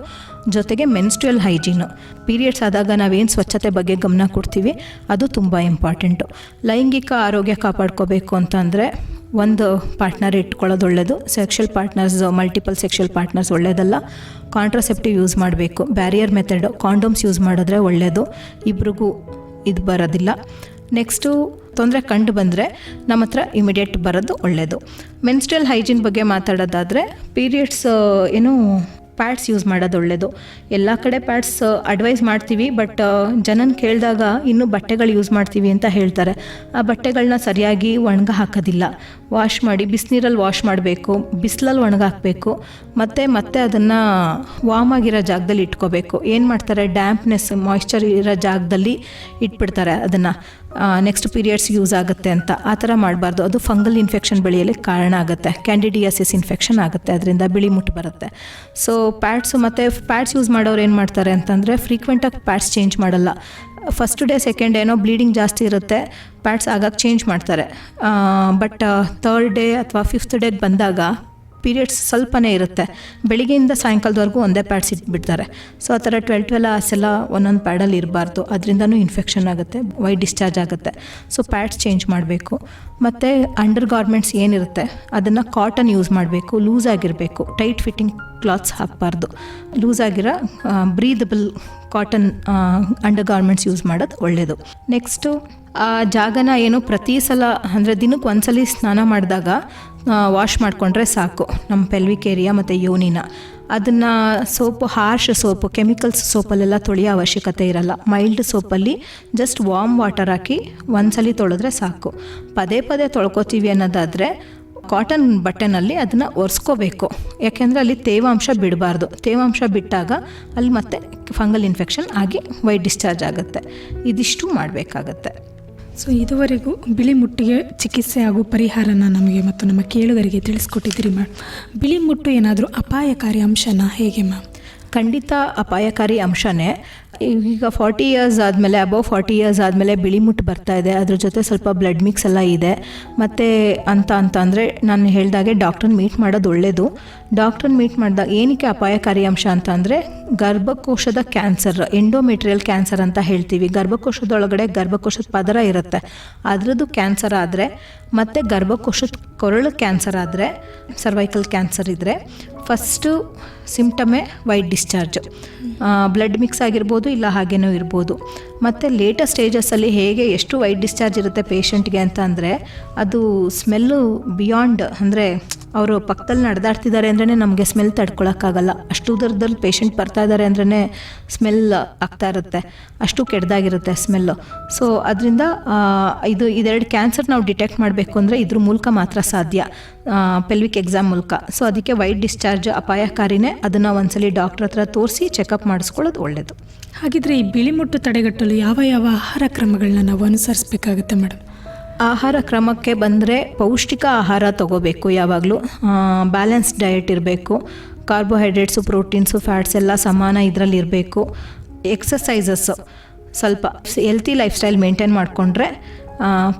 ಜೊತೆಗೆ ಮೆನ್ಸ್ಟ್ರಲ್ ಹೈಜೀನು. ಪೀರಿಯಡ್ಸ್ ಆದಾಗ ನಾವೇನು ಸ್ವಚ್ಛತೆ ಬಗ್ಗೆ ಗಮನ ಕೊಡ್ತೀವಿ, ಅದು ತುಂಬ ಇಂಪಾರ್ಟೆಂಟು. ಲೈಂಗಿಕ ಆರೋಗ್ಯ ಕಾಪಾಡ್ಕೋಬೇಕು ಅಂತ ಅಂದರೆ ಒಂದು ಪಾರ್ಟ್ನರ್ ಇಟ್ಕೊಳ್ಳೋದು ಒಳ್ಳೆಯದು sexual partners multiple sexual partners ಒಳ್ಳೇದಲ್ಲ. ಕಾಂಟ್ರಾಸೆಪ್ಟಿವ್ ಯೂಸ್ ಮಾಡಬೇಕು. ಬ್ಯಾರಿಯರ್ ಮೆಥಡು ಕಾಂಡೋಮ್ಸ್ ಯೂಸ್ ಮಾಡಿದ್ರೆ ಒಳ್ಳೆಯದು ಇಬ್ರಿಗೂ ಇದು ಬರೋದಿಲ್ಲ. ನೆಕ್ಸ್ಟು ತೊಂದರೆ ಕಂಡು ಬಂದರೆ ನಮ್ಮ ಹತ್ರ ಇಮಿಡಿಯೇಟ್ ಬರೋದು ಒಳ್ಳೆಯದು ಮೆನ್ಸ್ಟ್ರಲ್ ಹೈಜೀನ್ ಬಗ್ಗೆ ಮಾತಾಡೋದಾದರೆ ಪೀರಿಯಡ್ಸ್ ಏನು ಪ್ಯಾಡ್ಸ್ ಯೂಸ್ ಮಾಡೋದು ಒಳ್ಳೆಯದು ಎಲ್ಲ ಕಡೆ ಪ್ಯಾಡ್ಸ್ ಅಡ್ವೈಸ್ ಮಾಡ್ತೀವಿ ಬಟ್ ಜನನ ಕೇಳಿದಾಗ ಇನ್ನೂ ಬಟ್ಟೆಗಳು ಯೂಸ್ ಮಾಡ್ತೀವಿ ಅಂತ ಹೇಳ್ತಾರೆ. ಆ ಬಟ್ಟೆಗಳನ್ನ ಸರಿಯಾಗಿ ಒಣಗ ಹಾಕೋದಿಲ್ಲ. ವಾಶ್ ಮಾಡಿ, ಬಿಸಿನೀರಲ್ಲಿ ವಾಶ್ ಮಾಡಬೇಕು, ಬಿಸಿಲಲ್ಲಿ ಒಣಗಾಕಬೇಕು, ಮತ್ತು ಮತ್ತೆ ಅದನ್ನು ಆಗಿರೋ ಜಾಗದಲ್ಲಿ ಇಟ್ಕೋಬೇಕು. ಏನು ಮಾಡ್ತಾರೆ? ಡ್ಯಾಂಪ್ನೆಸ್ ಮಾಯ್ಶ್ಚರ್ ಇರೋ ಜಾಗದಲ್ಲಿ ಇಟ್ಬಿಡ್ತಾರೆ ಅದನ್ನು. ನೆಕ್ಸ್ಟ್ ಪೀರಿಯಡ್ಸ್ ಯೂಸ್ ಆಗುತ್ತೆ ಅಂತ. ಆ ಥರ ಮಾಡಬಾರ್ದು. ಅದು ಫಂಗಲ್ ಇನ್ಫೆಕ್ಷನ್ ಬೆಳೆಯಲಿ ಕಾರಣ ಆಗುತ್ತೆ. ಕ್ಯಾಂಡಿಡಿಯಾಸಿಸ್ ಇನ್ಫೆಕ್ಷನ್ ಆಗುತ್ತೆ. ಅದರಿಂದ ಬಿಳಿ ಮುಟ್ಟು ಬರುತ್ತೆ. ಸೊ ಪ್ಯಾಡ್ಸು ಮತ್ತು ಪ್ಯಾಡ್ಸ್ ಯೂಸ್ ಮಾಡೋರು ಏನು ಮಾಡ್ತಾರೆ ಅಂತಂದರೆ ಫ್ರೀಕ್ವೆಂಟಾಗಿ ಪ್ಯಾಡ್ಸ್ ಚೇಂಜ್ ಮಾಡಲ್ಲ. ಫಸ್ಟ್ ಡೇ ಸೆಕೆಂಡ್ ಏನೋ ಬ್ಲೀಡಿಂಗ್ ಜಾಸ್ತಿ ಇರುತ್ತೆ. ಪ್ಯಾಡ್ಸ್ ಆಗಾಗ ಚೇಂಜ್ ಮಾಡ್ತಾರೆ. ಬಟ್ ತರ್ಡ್ ಡೇ ಅಥವಾ ಫಿಫ್ತ್ ಡೇಗೆ ಬಂದಾಗ ಪೀರಿಯಡ್ಸ್ ಸ್ವಲ್ಪನೇ ಇರುತ್ತೆ. ಬೆಳಿಗ್ಗೆಯಿಂದ ಸಾಯಂಕಾಲದವರೆಗೂ ಒಂದೇ ಪ್ಯಾಡ್ಸ್ ಇಟ್ಬಿಡ್ತಾರೆ ಸೊ ಆ ಥರ ಟ್ವೆಲ್ ಟ್ವೆಲ್ ಅವರ್ಸ್ ಎಲ್ಲ ಒಂದೊಂದು ಪ್ಯಾಡಲ್ಲಿ ಇರಬಾರ್ದು. ಅದರಿಂದನೂ ಇನ್ಫೆಕ್ಷನ್ ಆಗುತ್ತೆ ವೈ ಡಿಸ್ಚಾರ್ಜ್ ಆಗುತ್ತೆ. ಸೊ ಪ್ಯಾಡ್ಸ್ ಚೇಂಜ್ ಮಾಡಬೇಕು. ಮತ್ತು ಅಂಡರ್ ಗಾರ್ಮೆಂಟ್ಸ್ ಏನಿರುತ್ತೆ, ಅದನ್ನು ಕಾಟನ್ ಯೂಸ್ ಮಾಡಬೇಕು. ಲೂಸ್ ಆಗಿರಬೇಕು. ಟೈಟ್ ಫಿಟ್ಟಿಂಗ್ ಕ್ಲಾತ್ಸ್ ಹಾಕಬಾರ್ದು. ಲೂಸ್ ಆಗಿರೋ breathable cotton under garments use ಮಾಡೋದು ಒಳ್ಳೆಯದು ನೆಕ್ಸ್ಟು ಆ ಜಾಗನ ಏನು ಪ್ರತಿ ಸಲ ಅಂದರೆ ದಿನಕ್ಕೆ ಒಂದ್ಸಲಿ ಸ್ನಾನ ಮಾಡಿದಾಗ ವಾಶ್ ಮಾಡಿಕೊಂಡ್ರೆ ಸಾಕು ನಮ್ಮ ಪೆಲ್ವಿಕೇರಿಯಾ ಮತ್ತು ಯೋನಿನ. ಅದನ್ನು ಸೋಪು ಹಾರ್ಶ್ ಸೋಪು ಕೆಮಿಕಲ್ಸ್ ಸೋಪಲ್ಲೆಲ್ಲ ತೊಳೆಯೋ ಅವಶ್ಯಕತೆ ಇರಲ್ಲ. ಮೈಲ್ಡ್ ಸೋಪಲ್ಲಿ ಜಸ್ಟ್ ವಾಮ್ ವಾಟರ್ ಹಾಕಿ ಒಂದ್ಸಲಿ ತೊಳೆದ್ರೆ ಸಾಕು. ಪದೇ ಪದೇ ತೊಳ್ಕೊತೀವಿ ಅನ್ನೋದಾದರೆ ಕಾಟನ್ ಬಟ್ಟೆನಲ್ಲಿ ಅದನ್ನು ಒರೆಸ್ಕೋಬೇಕು. ಯಾಕೆಂದರೆ ಅಲ್ಲಿ ತೇವಾಂಶ ಬಿಡಬಾರ್ದು. ತೇವಾಂಶ ಬಿಟ್ಟಾಗ ಅಲ್ಲಿ ಮತ್ತೆ ಫಂಗಲ್ ಇನ್ಫೆಕ್ಷನ್ ಆಗಿ ವೈಟ್ ಡಿಸ್ಚಾರ್ಜ್ ಆಗುತ್ತೆ. ಇದಿಷ್ಟು ಮಾಡಬೇಕಾಗತ್ತೆ. ಸೊ ಇದುವರೆಗೂ ಬಿಳಿ ಮುಟ್ಟಿಗೆ ಚಿಕಿತ್ಸೆ ಹಾಗೂ ಪರಿಹಾರನ ನಮಗೆ ಮತ್ತು ನಮ್ಮ ಕೇಳುಗರಿಗೆ ತಿಳಿಸ್ಕೊಟ್ಟಿದ್ದೀರಿ ಮ್ಯಾಮ್ ಬಿಳಿ ಮುಟ್ಟು ಏನಾದರೂ ಅಪಾಯಕಾರಿ ಅಂಶನ ಹೇಗೆ ಮ್ಯಾಮ್ ಖಂಡಿತ ಅಪಾಯಕಾರಿ ಅಂಶನೇ. ಈಗ ಫಾರ್ಟಿ ಇಯರ್ಸ್ ಆದಮೇಲೆ ಅಬೌವ್ ಫಾರ್ಟಿ ಇಯರ್ಸ್ ಆದಮೇಲೆ ಬಿಳಿ ಮುಟ್ಟು ಬರ್ತಾ ಇದೆ. ಅದ್ರ ಜೊತೆ ಸ್ವಲ್ಪ ಬ್ಲಡ್ ಮಿಕ್ಸ್ ಎಲ್ಲ ಇದೆ. ಮತ್ತು ಅಂತ ಅಂತ ಅಂದರೆ ನಾನು ಹೇಳಿದಾಗೆ ಡಾಕ್ಟ್ರನ್ನ ಮೀಟ್ ಮಾಡೋದು ಒಳ್ಳೆಯದು ಡಾಕ್ಟ್ರನ್ನ ಮೀಟ್ ಮಾಡಿದಾಗ ಏನಕ್ಕೆ ಅಪಾಯಕಾರಿ ಅಂಶ ಅಂತ ಅಂದರೆ ಗರ್ಭಕೋಶದ ಕ್ಯಾನ್ಸರ್ ಎಂಡೋಮೆಟ್ರಿಯಲ್ ಕ್ಯಾನ್ಸರ್ ಅಂತ ಹೇಳ್ತೀವಿ. ಗರ್ಭಕೋಶದೊಳಗಡೆ ಗರ್ಭಕೋಶದ ಪದರ ಇರುತ್ತೆ. ಅದರದ್ದು ಕ್ಯಾನ್ಸರ್ ಆದರೆ, ಮತ್ತು ಗರ್ಭಕೋಶದ ಕೊರಳು ಕ್ಯಾನ್ಸರ್ ಆದರೆ ಸರ್ವೈಕಲ್ ಕ್ಯಾನ್ಸರ್ ಇದ್ದರೆ ಫಸ್ಟು ಸಿಂಪ್ಟಮೇ ವೈಟ್ ಡಿಸ್ಚಾರ್ಜ್ ಬ್ಲಡ್ ಮಿಕ್ಸ್ ಆಗಿರ್ಬೋದು ಇಲ್ಲ ಹಾಗೇನೂ ಇರ್ಬೋದು. ಮತ್ತು ಲೇಟರ್ ಸ್ಟೇಜಸ್ಸಲ್ಲಿ ಹೇಗೆ ಎಷ್ಟು ವೈಟ್ ಡಿಸ್ಚಾರ್ಜ್ ಇರುತ್ತೆ ಪೇಷಂಟ್ಗೆ ಅಂತ ಅಂದರೆ, ಅದು ಸ್ಮೆಲ್ಲು ಬಿಯಾಂಡ್ ಅಂದರೆ ಅವರು ಪಕ್ಕದಲ್ಲಿ ನಡೆದಾಡ್ತಿದ್ದಾರೆ ಅಂದ್ರೆ ನಮಗೆ ಸ್ಮೆಲ್ ತಡ್ಕೊಳಕ್ಕಾಗಲ್ಲ. ಅಷ್ಟು ದರದಲ್ಲಿ ಪೇಷಂಟ್ ಬರ್ತಾ ಇದ್ದಾರೆ ಅಂದ್ರೆ ಸ್ಮೆಲ್ ಆಗ್ತಾ ಇರುತ್ತೆ. ಅಷ್ಟು ಕೆಡ್ದಾಗಿರುತ್ತೆ ಸ್ಮೆಲ್ಲು ಸೊ ಅದರಿಂದ ಇದು ಇದೆರಡು ಕ್ಯಾನ್ಸರ್ ನಾವು ಡಿಟೆಕ್ಟ್ ಮಾಡಬೇಕು ಅಂದರೆ ಇದ್ರ ಮೂಲಕ ಮಾತ್ರ ಸಾಧ್ಯ. ಪೆಲ್ವಿಕ್ ಎಕ್ಸಾಮ್ ಮೂಲಕ. ಸೊ ಅದಕ್ಕೆ ವೈಟ್ ಡಿಸ್ಚಾರ್ಜ್ ಅಪಾಯಕಾರಿನೇ ಅದನ್ನು ಒಂದ್ಸಲಿ ಡಾಕ್ಟ್ರ್ ಹತ್ರ ತೋರಿಸಿ ಚೆಕಪ್ ಮಾಡಿಸ್ಕೊಳ್ಳೋದು ಒಳ್ಳೆಯದು ಹಾಗಿದ್ರೆ ಈ ಬಿಳಿ ಮುಟ್ಟು ತಡೆಗಟ್ಟಲು ಯಾವ ಯಾವ ಆಹಾರ ಕ್ರಮಗಳನ್ನ ನಾವು ಅನುಸರಿಸಬೇಕಾಗುತ್ತೆ ಮೇಡಮ್? ಆಹಾರ ಕ್ರಮಕ್ಕೆ ಬಂದರೆ ಪೌಷ್ಟಿಕ ಆಹಾರ ತಗೋಬೇಕು ಯಾವಾಗಲೂ. ಬ್ಯಾಲೆನ್ಸ್ ಡಯಟ್ ಇರಬೇಕು. ಕಾರ್ಬೋಹೈಡ್ರೇಟ್ಸು ಪ್ರೋಟೀನ್ಸು ಫ್ಯಾಟ್ಸ್ ಎಲ್ಲ ಸಮಾನ ಇದರಲ್ಲಿ ಇರಬೇಕು. ಎಕ್ಸಸೈಸಸ್ಸು ಸ್ವಲ್ಪ ಹೆಲ್ತಿ ಲೈಫ್ ಸ್ಟೈಲ್ ಮೇಂಟೈನ್ ಮಾಡಿಕೊಂಡ್ರೆ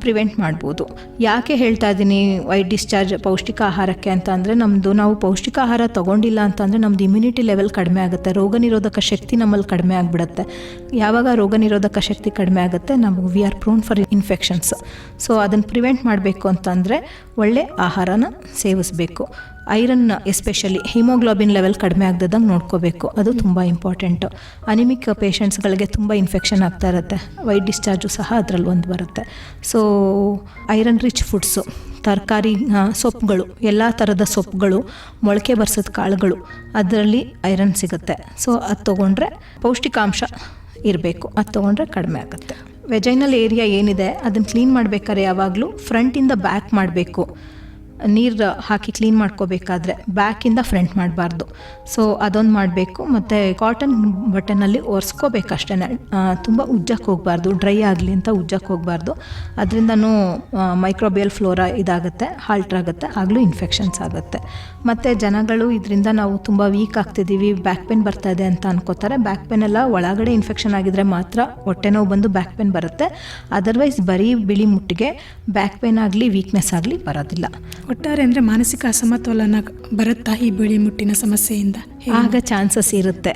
ಪ್ರಿವೆಂಟ್ ಮಾಡ್ಬೋದು. ಯಾಕೆ ಹೇಳ್ತಾ ಇದ್ದೀನಿ ವೈಟ್ ಡಿಸ್ಚಾರ್ಜ್ ಪೌಷ್ಟಿಕ ಆಹಾರಕ್ಕೆ ಅಂತ ಅಂದರೆ ನಮ್ಮದು ನಾವು ಪೌಷ್ಟಿಕ ಆಹಾರ ತೊಗೊಂಡಿಲ್ಲ ಅಂತಂದರೆ ನಮ್ಮದು ಇಮ್ಯುನಿಟಿ ಲೆವೆಲ್ ಕಡಿಮೆ ಆಗುತ್ತೆ, ರೋಗ ನಿರೋಧಕ ಶಕ್ತಿ ನಮ್ಮಲ್ಲಿ ಕಡಿಮೆ ಆಗಿಬಿಡುತ್ತೆ. ಯಾವಾಗ ರೋಗ ನಿರೋಧಕ ಶಕ್ತಿ ಕಡಿಮೆ ಆಗುತ್ತೆ ನಮಗೆ we are prone for infections so ಅದನ್ನು ಪ್ರಿವೆಂಟ್ ಮಾಡಬೇಕು ಅಂತಂದರೆ ಒಳ್ಳೆ ಆಹಾರನ ಸೇವಿಸಬೇಕು. ಐರನ್ ಎಸ್ಪೆಷಲಿ ಹಿಮೋಗ್ಲೋಬಿನ್ ಲೆವೆಲ್ ಕಡಿಮೆ ಆಗದಂಗೆ ನೋಡ್ಕೋಬೇಕು. ಅದು ತುಂಬ ಇಂಪಾರ್ಟೆಂಟು ಅನಿಮಿಕ್ ಪೇಷಂಟ್ಸ್ಗಳಿಗೆ ತುಂಬ ಇನ್ಫೆಕ್ಷನ್ ಆಗ್ತಾ ಇರುತ್ತೆ. ವೈಟ್ ಡಿಸ್ಚಾರ್ಜು ಸಹ ಅದರಲ್ಲಿ ಒಂದು ಬರುತ್ತೆ. ಸೊ ಐರನ್ ರಿಚ್ ಫುಡ್ಸು ತರಕಾರಿ ಸೊಪ್ಪುಗಳು ಎಲ್ಲ ಥರದ ಸೊಪ್ಪುಗಳು ಮೊಳಕೆ ಬರ್ಸೋದು ಕಾಳುಗಳು, ಅದರಲ್ಲಿ ಐರನ್ ಸಿಗುತ್ತೆ. ಸೊ ಅದು ತೊಗೊಂಡ್ರೆ ಪೌಷ್ಟಿಕಾಂಶ ಇರಬೇಕು. ಅದು ತೊಗೊಂಡ್ರೆ ಕಡಿಮೆ ಆಗುತ್ತೆ. ವೆಜೈನಲ್ ಏರಿಯಾ ಏನಿದೆ ಅದನ್ನು ಕ್ಲೀನ್ ಮಾಡಬೇಕಾದ್ರೆ ಯಾವಾಗಲೂ ಫ್ರಂಟಿಂದ ಬ್ಯಾಕ್ ಮಾಡಬೇಕು. ನೀರು ಹಾಕಿ ಕ್ಲೀನ್ ಮಾಡ್ಕೋಬೇಕಾದ್ರೆ ಬ್ಯಾಕಿಂದ ಫ್ರಂಟ್ ಮಾಡಬಾರ್ದು. ಸೊ ಅದೊಂದು ಮಾಡಬೇಕು. ಮತ್ತು ಕಾಟನ್ ಬಟನಲ್ಲಿ ಒರೆಸ್ಕೋಬೇಕಷ್ಟೇ. ತುಂಬ ಉಜ್ಜಕ್ಕೆ ಹೋಗಬಾರ್ದು. ಡ್ರೈ ಆಗಲಿ ಅಂತ ಉಜ್ಜಕ್ಕೆ ಹೋಗಬಾರ್ದು. ಅದರಿಂದನೂ ಮೈಕ್ರೋಬಿಯಲ್ ಫ್ಲೋರಾ ಇದಾಗುತ್ತೆ ಹಾಲ್ಟ್ ಆಗುತ್ತೆ, ಆಗಲೂ ಇನ್ಫೆಕ್ಷನ್ಸ್ ಆಗುತ್ತೆ. ಮತ್ತು ಜನಗಳು ಇದರಿಂದ ನಾವು ತುಂಬ ವೀಕ್ ಆಗ್ತಿದ್ದೀವಿ ಬ್ಯಾಕ್ ಪೇನ್ ಬರ್ತಾ ಇದೆ ಅಂತ ಅನ್ಕೋತಾರೆ. ಬ್ಯಾಕ್ ಪೇನ್ ಎಲ್ಲ ಒಳಗಡೆ ಇನ್ಫೆಕ್ಷನ್ ಆಗಿದ್ರೆ ಮಾತ್ರ ಹೊಟ್ಟೆ ನೋವು ಬಂದು ಬ್ಯಾಕ್ ಪೇನ್ ಬರುತ್ತೆ. ಅದರ್ವೈಸ್ ಬರೀ ಬಿಳಿ ಮುಟ್ಟಿಗೆ ಬ್ಯಾಕ್ ಪೇನ್ ಆಗಲಿ ವೀಕ್ನೆಸ್ ಆಗಲಿ ಬರೋದಿಲ್ಲ. ಒಟ್ಟಾರೆ ಅಂದರೆ ಮಾನಸಿಕ ಅಸಮತೋಲನ ಬರುತ್ತಾ ಈ ಬಿಳಿ ಮುಟ್ಟಿನ ಸಮಸ್ಯೆಯಿಂದ? ಆಗ ಚಾನ್ಸಸ್ ಇರುತ್ತೆ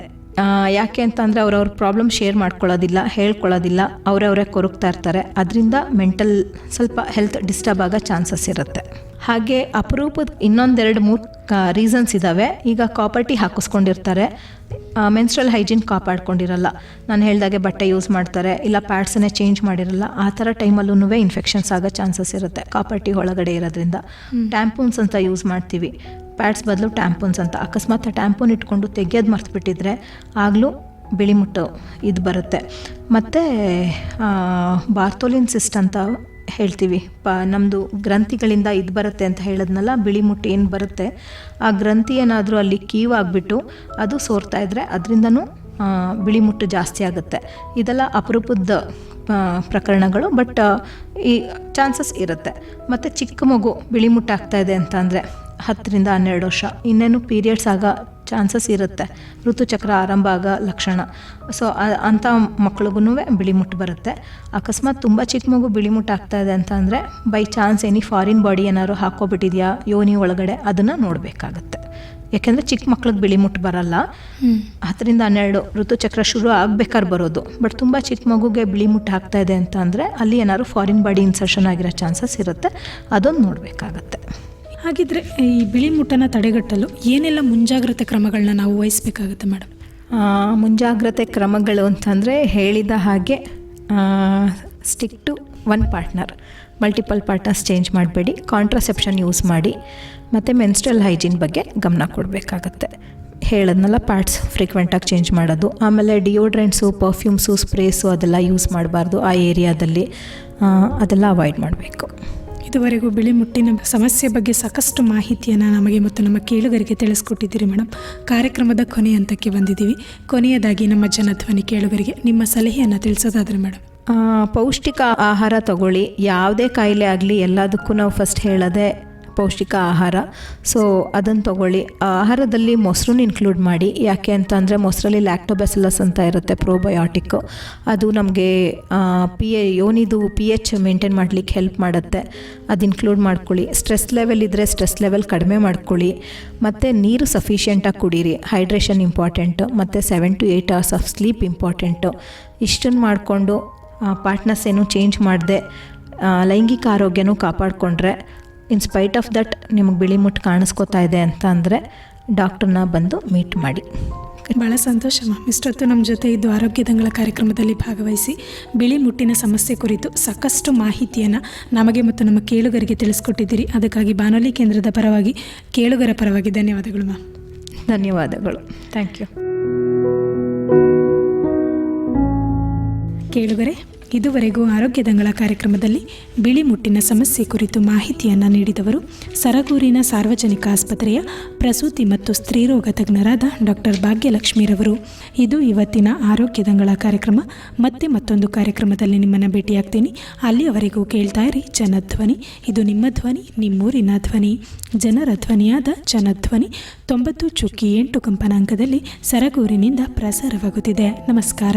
ಯಾಕೆ ಅಂತಂದರೆ ಅವ್ರವ್ರ ಪ್ರಾಬ್ಲಮ್ ಶೇರ್ ಮಾಡ್ಕೊಳ್ಳೋದಿಲ್ಲ ಹೇಳ್ಕೊಳ್ಳೋದಿಲ್ಲ ಅವರವರೇ ಕೊರಗ್ತಾ ಇರ್ತಾರೆ. ಅದರಿಂದ ಮೆಂಟಲ್ ಸ್ವಲ್ಪ ಹೆಲ್ತ್ ಡಿಸ್ಟರ್ಬ್ ಆಗೋ ಚಾನ್ಸಸ್ ಇರುತ್ತೆ. ಹಾಗೆ ಅಪರೂಪದ ಇನ್ನೊಂದೆರಡು ಮೂರು ರೀಸನ್ಸ್ ಇದ್ದಾವೆ ಈಗ ಕಾಪರ್ಟಿ ಹಾಕಿಸ್ಕೊಂಡಿರ್ತಾರೆ. Menstrual hygiene ಕಾಪಾಡ್ಕೊಂಡಿರಲ್ಲ. ನಾನು ಹೇಳ್ದಾಗೆ ಬಟ್ಟೆ ಯೂಸ್ ಮಾಡ್ತಾರೆ ಇಲ್ಲ ಪ್ಯಾಡ್ಸನ್ನೇ ಚೇಂಜ್ ಮಾಡಿರಲ್ಲ ಆ ಥರ ಟೈಮಲ್ಲೂ ಇನ್ಫೆಕ್ಷನ್ಸ್ ಆಗೋ ಚಾನ್ಸಸ್ ಇರುತ್ತೆ ಕಾಪರ್ಟಿ ಒಳಗಡೆ ಇರೋದ್ರಿಂದ. ಟ್ಯಾಂಪೂನ್ಸ್ ಅಂತ ಯೂಸ್ ಮಾಡ್ತೀವಿ. ಪ್ಯಾಡ್ಸ್ ಬದಲು ಟ್ಯಾಂಪೂನ್ಸ್ ಅಂತ. ಅಕಸ್ಮಾತ್ ಟ್ಯಾಂಪೂನ್ ಇಟ್ಕೊಂಡು ತೆಗಿಯೋದು ಮರ್ತುಬಿಟ್ಟಿದ್ರೆ ಆಗಲೂ ಬಿಳಿ ಮುಟ್ಟು ಇದು ಬರುತ್ತೆ. ಮತ್ತು ಬಾರ್ತೋಲಿನ್ ಸಿಸ್ಟ್ ಅಂತ ಹೇಳ್ತೀವಿ. ಪ ನಮ್ಮದು ಗ್ರಂಥಿಗಳಿಂದ ಇದು ಬರುತ್ತೆ ಅಂತ ಹೇಳೋದ್ನಲ್ಲ, ಬಿಳಿ ಮುಟ್ಟು ಏನು ಬರುತ್ತೆ, ಆ ಗ್ರಂಥಿ ಏನಾದರೂ ಅಲ್ಲಿ ಕೀವ್ ಆಗಿಬಿಟ್ಟು ಅದು ಸೋರ್ತಾ ಇದ್ದರೆ ಅದರಿಂದನೂ ಬಿಳಿ ಮುಟ್ಟು ಜಾಸ್ತಿ ಆಗುತ್ತೆ. ಇದೆಲ್ಲ ಅಪರೂಪದ ಪ್ರಕರಣಗಳು, ಬಟ್, ಈ, ಚಾನ್ಸಸ್ ಇರುತ್ತೆ. ಮತ್ತು ಚಿಕ್ಕ ಮಗು ಬಿಳಿ ಮುಟ್ಟು ಆಗ್ತಾ ಇದೆ ಅಂತ ಅಂದರೆ ಹತ್ತರಿಂದ ಹನ್ನೆರಡು ವರ್ಷ. ಇನ್ನೇನು ಪೀರಿಯಡ್ಸ್ ಆಗ ಚಾನ್ಸಸ್ ಇರುತ್ತೆ. ಋತುಚಕ್ರ ಆರಂಭ ಆಗ ಲಕ್ಷಣ. ಸೊ ಅಂಥ ಮಕ್ಳಿಗೂ ಬಿಳಿ ಮುಟ್ಟು ಬರುತ್ತೆ. ಅಕಸ್ಮಾತ್ ತುಂಬ ಚಿಕ್ಕ ಮಗು ಬಿಳಿ ಮುಟ್ಟು ಆಗ್ತಾ ಇದೆ ಅಂತ ಅಂದರೆ by chance any foreign body ಏನಾದ್ರು ಹಾಕೋಬಿಟ್ಟಿದೆಯಾ ಯೋನಿ ಒಳಗಡೆ ಅದನ್ನು ನೋಡಬೇಕಾಗತ್ತೆ. ಯಾಕೆಂದರೆ ಚಿಕ್ಕ ಮಕ್ಳಿಗೆ ಬಿಳಿ ಮುಟ್ಟು ಬರಲ್ಲ. ಹತ್ತರಿಂದ ಹನ್ನೆರಡು ಋತುಚಕ್ರ ಶುರು ಆಗ್ಬೇಕಾದ್ರೆ ಬರೋದು. ಬಟ್ ತುಂಬ ಚಿಕ್ಕ ಮಗುಗೆ ಬಿಳಿ ಮುಟ್ಟು ಆಗ್ತಾ ಇದೆ ಅಂತ ಅಂದರೆ ಅಲ್ಲಿ ಏನಾದ್ರು ಫಾರಿನ್ ಬಾಡಿ ಇನ್ಸರ್ಷನ್ ಆಗಿರೋ ಚಾನ್ಸಸ್ ಇರುತ್ತೆ. ಅದೊಂದು ನೋಡಬೇಕಾಗತ್ತೆ. ಹಾಗಿದ್ರೆ, ಈ ಬಿಳಿ ಮುಟ್ಟನ ತಡೆಗಟ್ಟಲು ಏನೆಲ್ಲ ಮುಂಜಾಗ್ರತೆ ಕ್ರಮಗಳನ್ನ ನಾವು ವಹಿಸಬೇಕಾಗುತ್ತೆ ಮೇಡಮ್? ಮುಂಜಾಗ್ರತೆ ಕ್ರಮಗಳು ಅಂತಂದರೆ ಹೇಳಿದ ಹಾಗೆ stick to one partner multiple partners change ಮಾಡಬೇಡಿ ಕಾಂಟ್ರಸೆಪ್ಷನ್ ಯೂಸ್ ಮಾಡಿ, ಮತ್ತು ಮೆನ್ಸ್ಟ್ರಲ್ ಹೈಜೀನ್ ಬಗ್ಗೆ ಗಮನ ಕೊಡಬೇಕಾಗತ್ತೆ. ಹೇಳೋದ್ನೆಲ್ಲ ಪ್ಯಾಡ್ಸ್ ಫ್ರೀಕ್ವೆಂಟಾಗಿ ಚೇಂಜ್ ಮಾಡೋದು. ಆಮೇಲೆ ಡಿಯೋಡ್ರೆಂಟ್ಸು ಪರ್ಫ್ಯೂಮ್ಸು ಸ್ಪ್ರೇಸು ಅದೆಲ್ಲ ಯೂಸ್ ಮಾಡಬಾರ್ದು ಆ ಏರಿಯಾದಲ್ಲಿ ಅದೆಲ್ಲ ಅವಾಯ್ಡ್ ಮಾಡಬೇಕು. ಇದುವರೆಗೂ ಬಿಳಿ ಮುಟ್ಟಿನ ಸಮಸ್ಯೆ ಬಗ್ಗೆ ಸಾಕಷ್ಟು ಮಾಹಿತಿಯನ್ನು ನಮಗೆ ಮತ್ತು ನಮ್ಮ ಕೇಳುಗರಿಗೆ ತಿಳಿಸ್ಕೊಟ್ಟಿದ್ದೀರಿ ಮೇಡಮ್. ಕಾರ್ಯಕ್ರಮದ ಕೊನೆ ಹಂತಕ್ಕೆ ಬಂದಿದ್ದೀವಿ. ಕೊನೆಯದಾಗಿ ನಮ್ಮ ಜನಧ್ವನಿ ಕೇಳುಗರಿಗೆ ನಿಮ್ಮ ಸಲಹೆಯನ್ನು ತಿಳಿಸೋದಾದ್ರೆ ಮೇಡಮ್. ಪೌಷ್ಟಿಕ ಆಹಾರ ತಗೊಳ್ಳಿ. ಯಾವುದೇ ಕಾಯಿಲೆ ಆಗಲಿ ಎಲ್ಲದಕ್ಕೂ ನಾವು ಫಸ್ಟ್ ಹೇಳೋದೇ ಪೌಷ್ಟಿಕ ಆಹಾರ. ಸೊ ಅದನ್ನು ತಗೊಳ್ಳಿ. ಆಹಾರದಲ್ಲಿ ಮೊಸರನ್ನ ಇನ್ಕ್ಲೂಡ್ ಮಾಡಿ. ಯಾಕೆ ಅಂತ ಅಂದರೆ ಮೊಸರಲ್ಲಿ ಲ್ಯಾಕ್ಟೋಬೆಸಿಲಸ್ ಅಂತ ಇರುತ್ತೆ ಪ್ರೋಬಯೋಟಿಕ್ಕು ಅದು ನಮಗೆ ಪಿ ಎ ಯೋನಿದು ಪಿ ಎಚ್ ಮೇಂಟೈನ್ ಮಾಡಲಿಕ್ಕೆ ಹೆಲ್ಪ್ ಮಾಡುತ್ತೆ. ಅದು ಇನ್ಕ್ಲೂಡ್ ಮಾಡ್ಕೊಳ್ಳಿ. ಸ್ಟ್ರೆಸ್ ಲೆವೆಲ್ ಇದ್ದರೆ ಸ್ಟ್ರೆಸ್ ಲೆವೆಲ್ ಕಡಿಮೆ ಮಾಡ್ಕೊಳ್ಳಿ. ಮತ್ತು ನೀರು ಸಫಿಷಿಯೆಂಟಾಗಿ ಕುಡೀರಿ. ಹೈಡ್ರೇಷನ್ ಇಂಪಾರ್ಟೆಂಟು ಮತ್ತು seven to eight hours of sleep important ಇಷ್ಟನ್ನು ಮಾಡಿಕೊಂಡು ಪಾರ್ಟ್ನರ್ಸ್ ಏನು ಚೇಂಜ್ ಮಾಡದೆ ಲೈಂಗಿಕ ಆರೋಗ್ಯನೂ ಕಾಪಾಡಿಕೊಂಡ್ರೆ ಇನ್ ಸ್ಪೈಟ್ ಆಫ್ ದಟ್ ನಿಮಗೆ ಬಿಳಿ ಮುಟ್ಟು ಕಾಣಿಸ್ಕೋತಾ ಇದೆ ಅಂತ ಅಂದರೆ ಡಾಕ್ಟರ್ನ ಬಂದು ಮೀಟ್ ಮಾಡಿ. ಭಾಳ ಸಂತೋಷ ಮ್ಯಾಮ್. ಇಷ್ಟೊತ್ತು ನಮ್ಮ ಜೊತೆ ಇದ್ದು ಆರೋಗ್ಯದಂಗಳ ಕಾರ್ಯಕ್ರಮದಲ್ಲಿ ಭಾಗವಹಿಸಿ ಬಿಳಿ ಮುಟ್ಟಿನ ಸಮಸ್ಯೆ ಕುರಿತು ಸಾಕಷ್ಟು ಮಾಹಿತಿಯನ್ನು ನಮಗೆ ಮತ್ತು ನಮ್ಮ ಕೇಳುಗರಿಗೆ ತಿಳಿಸ್ಕೊಟ್ಟಿದ್ದೀರಿ. ಅದಕ್ಕಾಗಿ ಬಾನುಲಿ ಕೇಂದ್ರದ ಪರವಾಗಿ ಕೇಳುಗರ ಪರವಾಗಿ ಧನ್ಯವಾದಗಳು ಮ್ಯಾಮ್. ಧನ್ಯವಾದಗಳು. Thank you. ಕೇಳುಗರೆ ಇದುವರೆಗೂ ಆರೋಗ್ಯದಂಗಳ ಕಾರ್ಯಕ್ರಮದಲ್ಲಿ ಬಿಳಿ ಮುಟ್ಟಿನ ಸಮಸ್ಯೆ ಕುರಿತು ಮಾಹಿತಿಯನ್ನು ನೀಡಿದವರು ಸರಗೂರಿನ ಸಾರ್ವಜನಿಕ ಆಸ್ಪತ್ರೆಯ ಪ್ರಸೂತಿ ಮತ್ತು ಸ್ತ್ರೀರೋಗ ತಜ್ಞರಾದ ಡಾಕ್ಟರ್ ಭಾಗ್ಯಲಕ್ಷ್ಮಿರವರು. ಇದು ಇವತ್ತಿನ ಆರೋಗ್ಯದಂಗಳ ಕಾರ್ಯಕ್ರಮ. ಮತ್ತೆ ಮತ್ತೊಂದು ಕಾರ್ಯಕ್ರಮದಲ್ಲಿ ನಿಮ್ಮನ್ನು ಭೇಟಿಯಾಗ್ತೀನಿ. ಅಲ್ಲಿಯವರೆಗೂ ಕೇಳ್ತಾ ಇರಿ ಜನಧ್ವನಿ. ಇದು ನಿಮ್ಮ ಧ್ವನಿ, ನಿಮ್ಮೂರಿನ ಧ್ವನಿ. ಜನರ ಧ್ವನಿಯಾದ ಜನಧ್ವನಿ ತೊಂಬತ್ತು ಚುಕ್ಕಿ ಎಂಟು ಕಂಪನಾಂಕದಲ್ಲಿ ಸರಗೂರಿನಿಂದ ಪ್ರಸಾರವಾಗುತ್ತಿದೆ. ನಮಸ್ಕಾರ.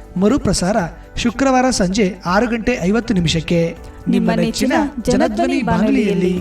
ಮರುಪ್ರಸಾರ ಶುಕ್ರವಾರ ಸಂಜೆ ಆರು ಗಂಟೆ ಐವತ್ತು ನಿಮಿಷಕ್ಕೆ. ನಿಮ್ಮ ನೆಚ್ಚಿನ ಜನಧ್ವನಿ ಬಾನುಲಿಯಲ್ಲಿ.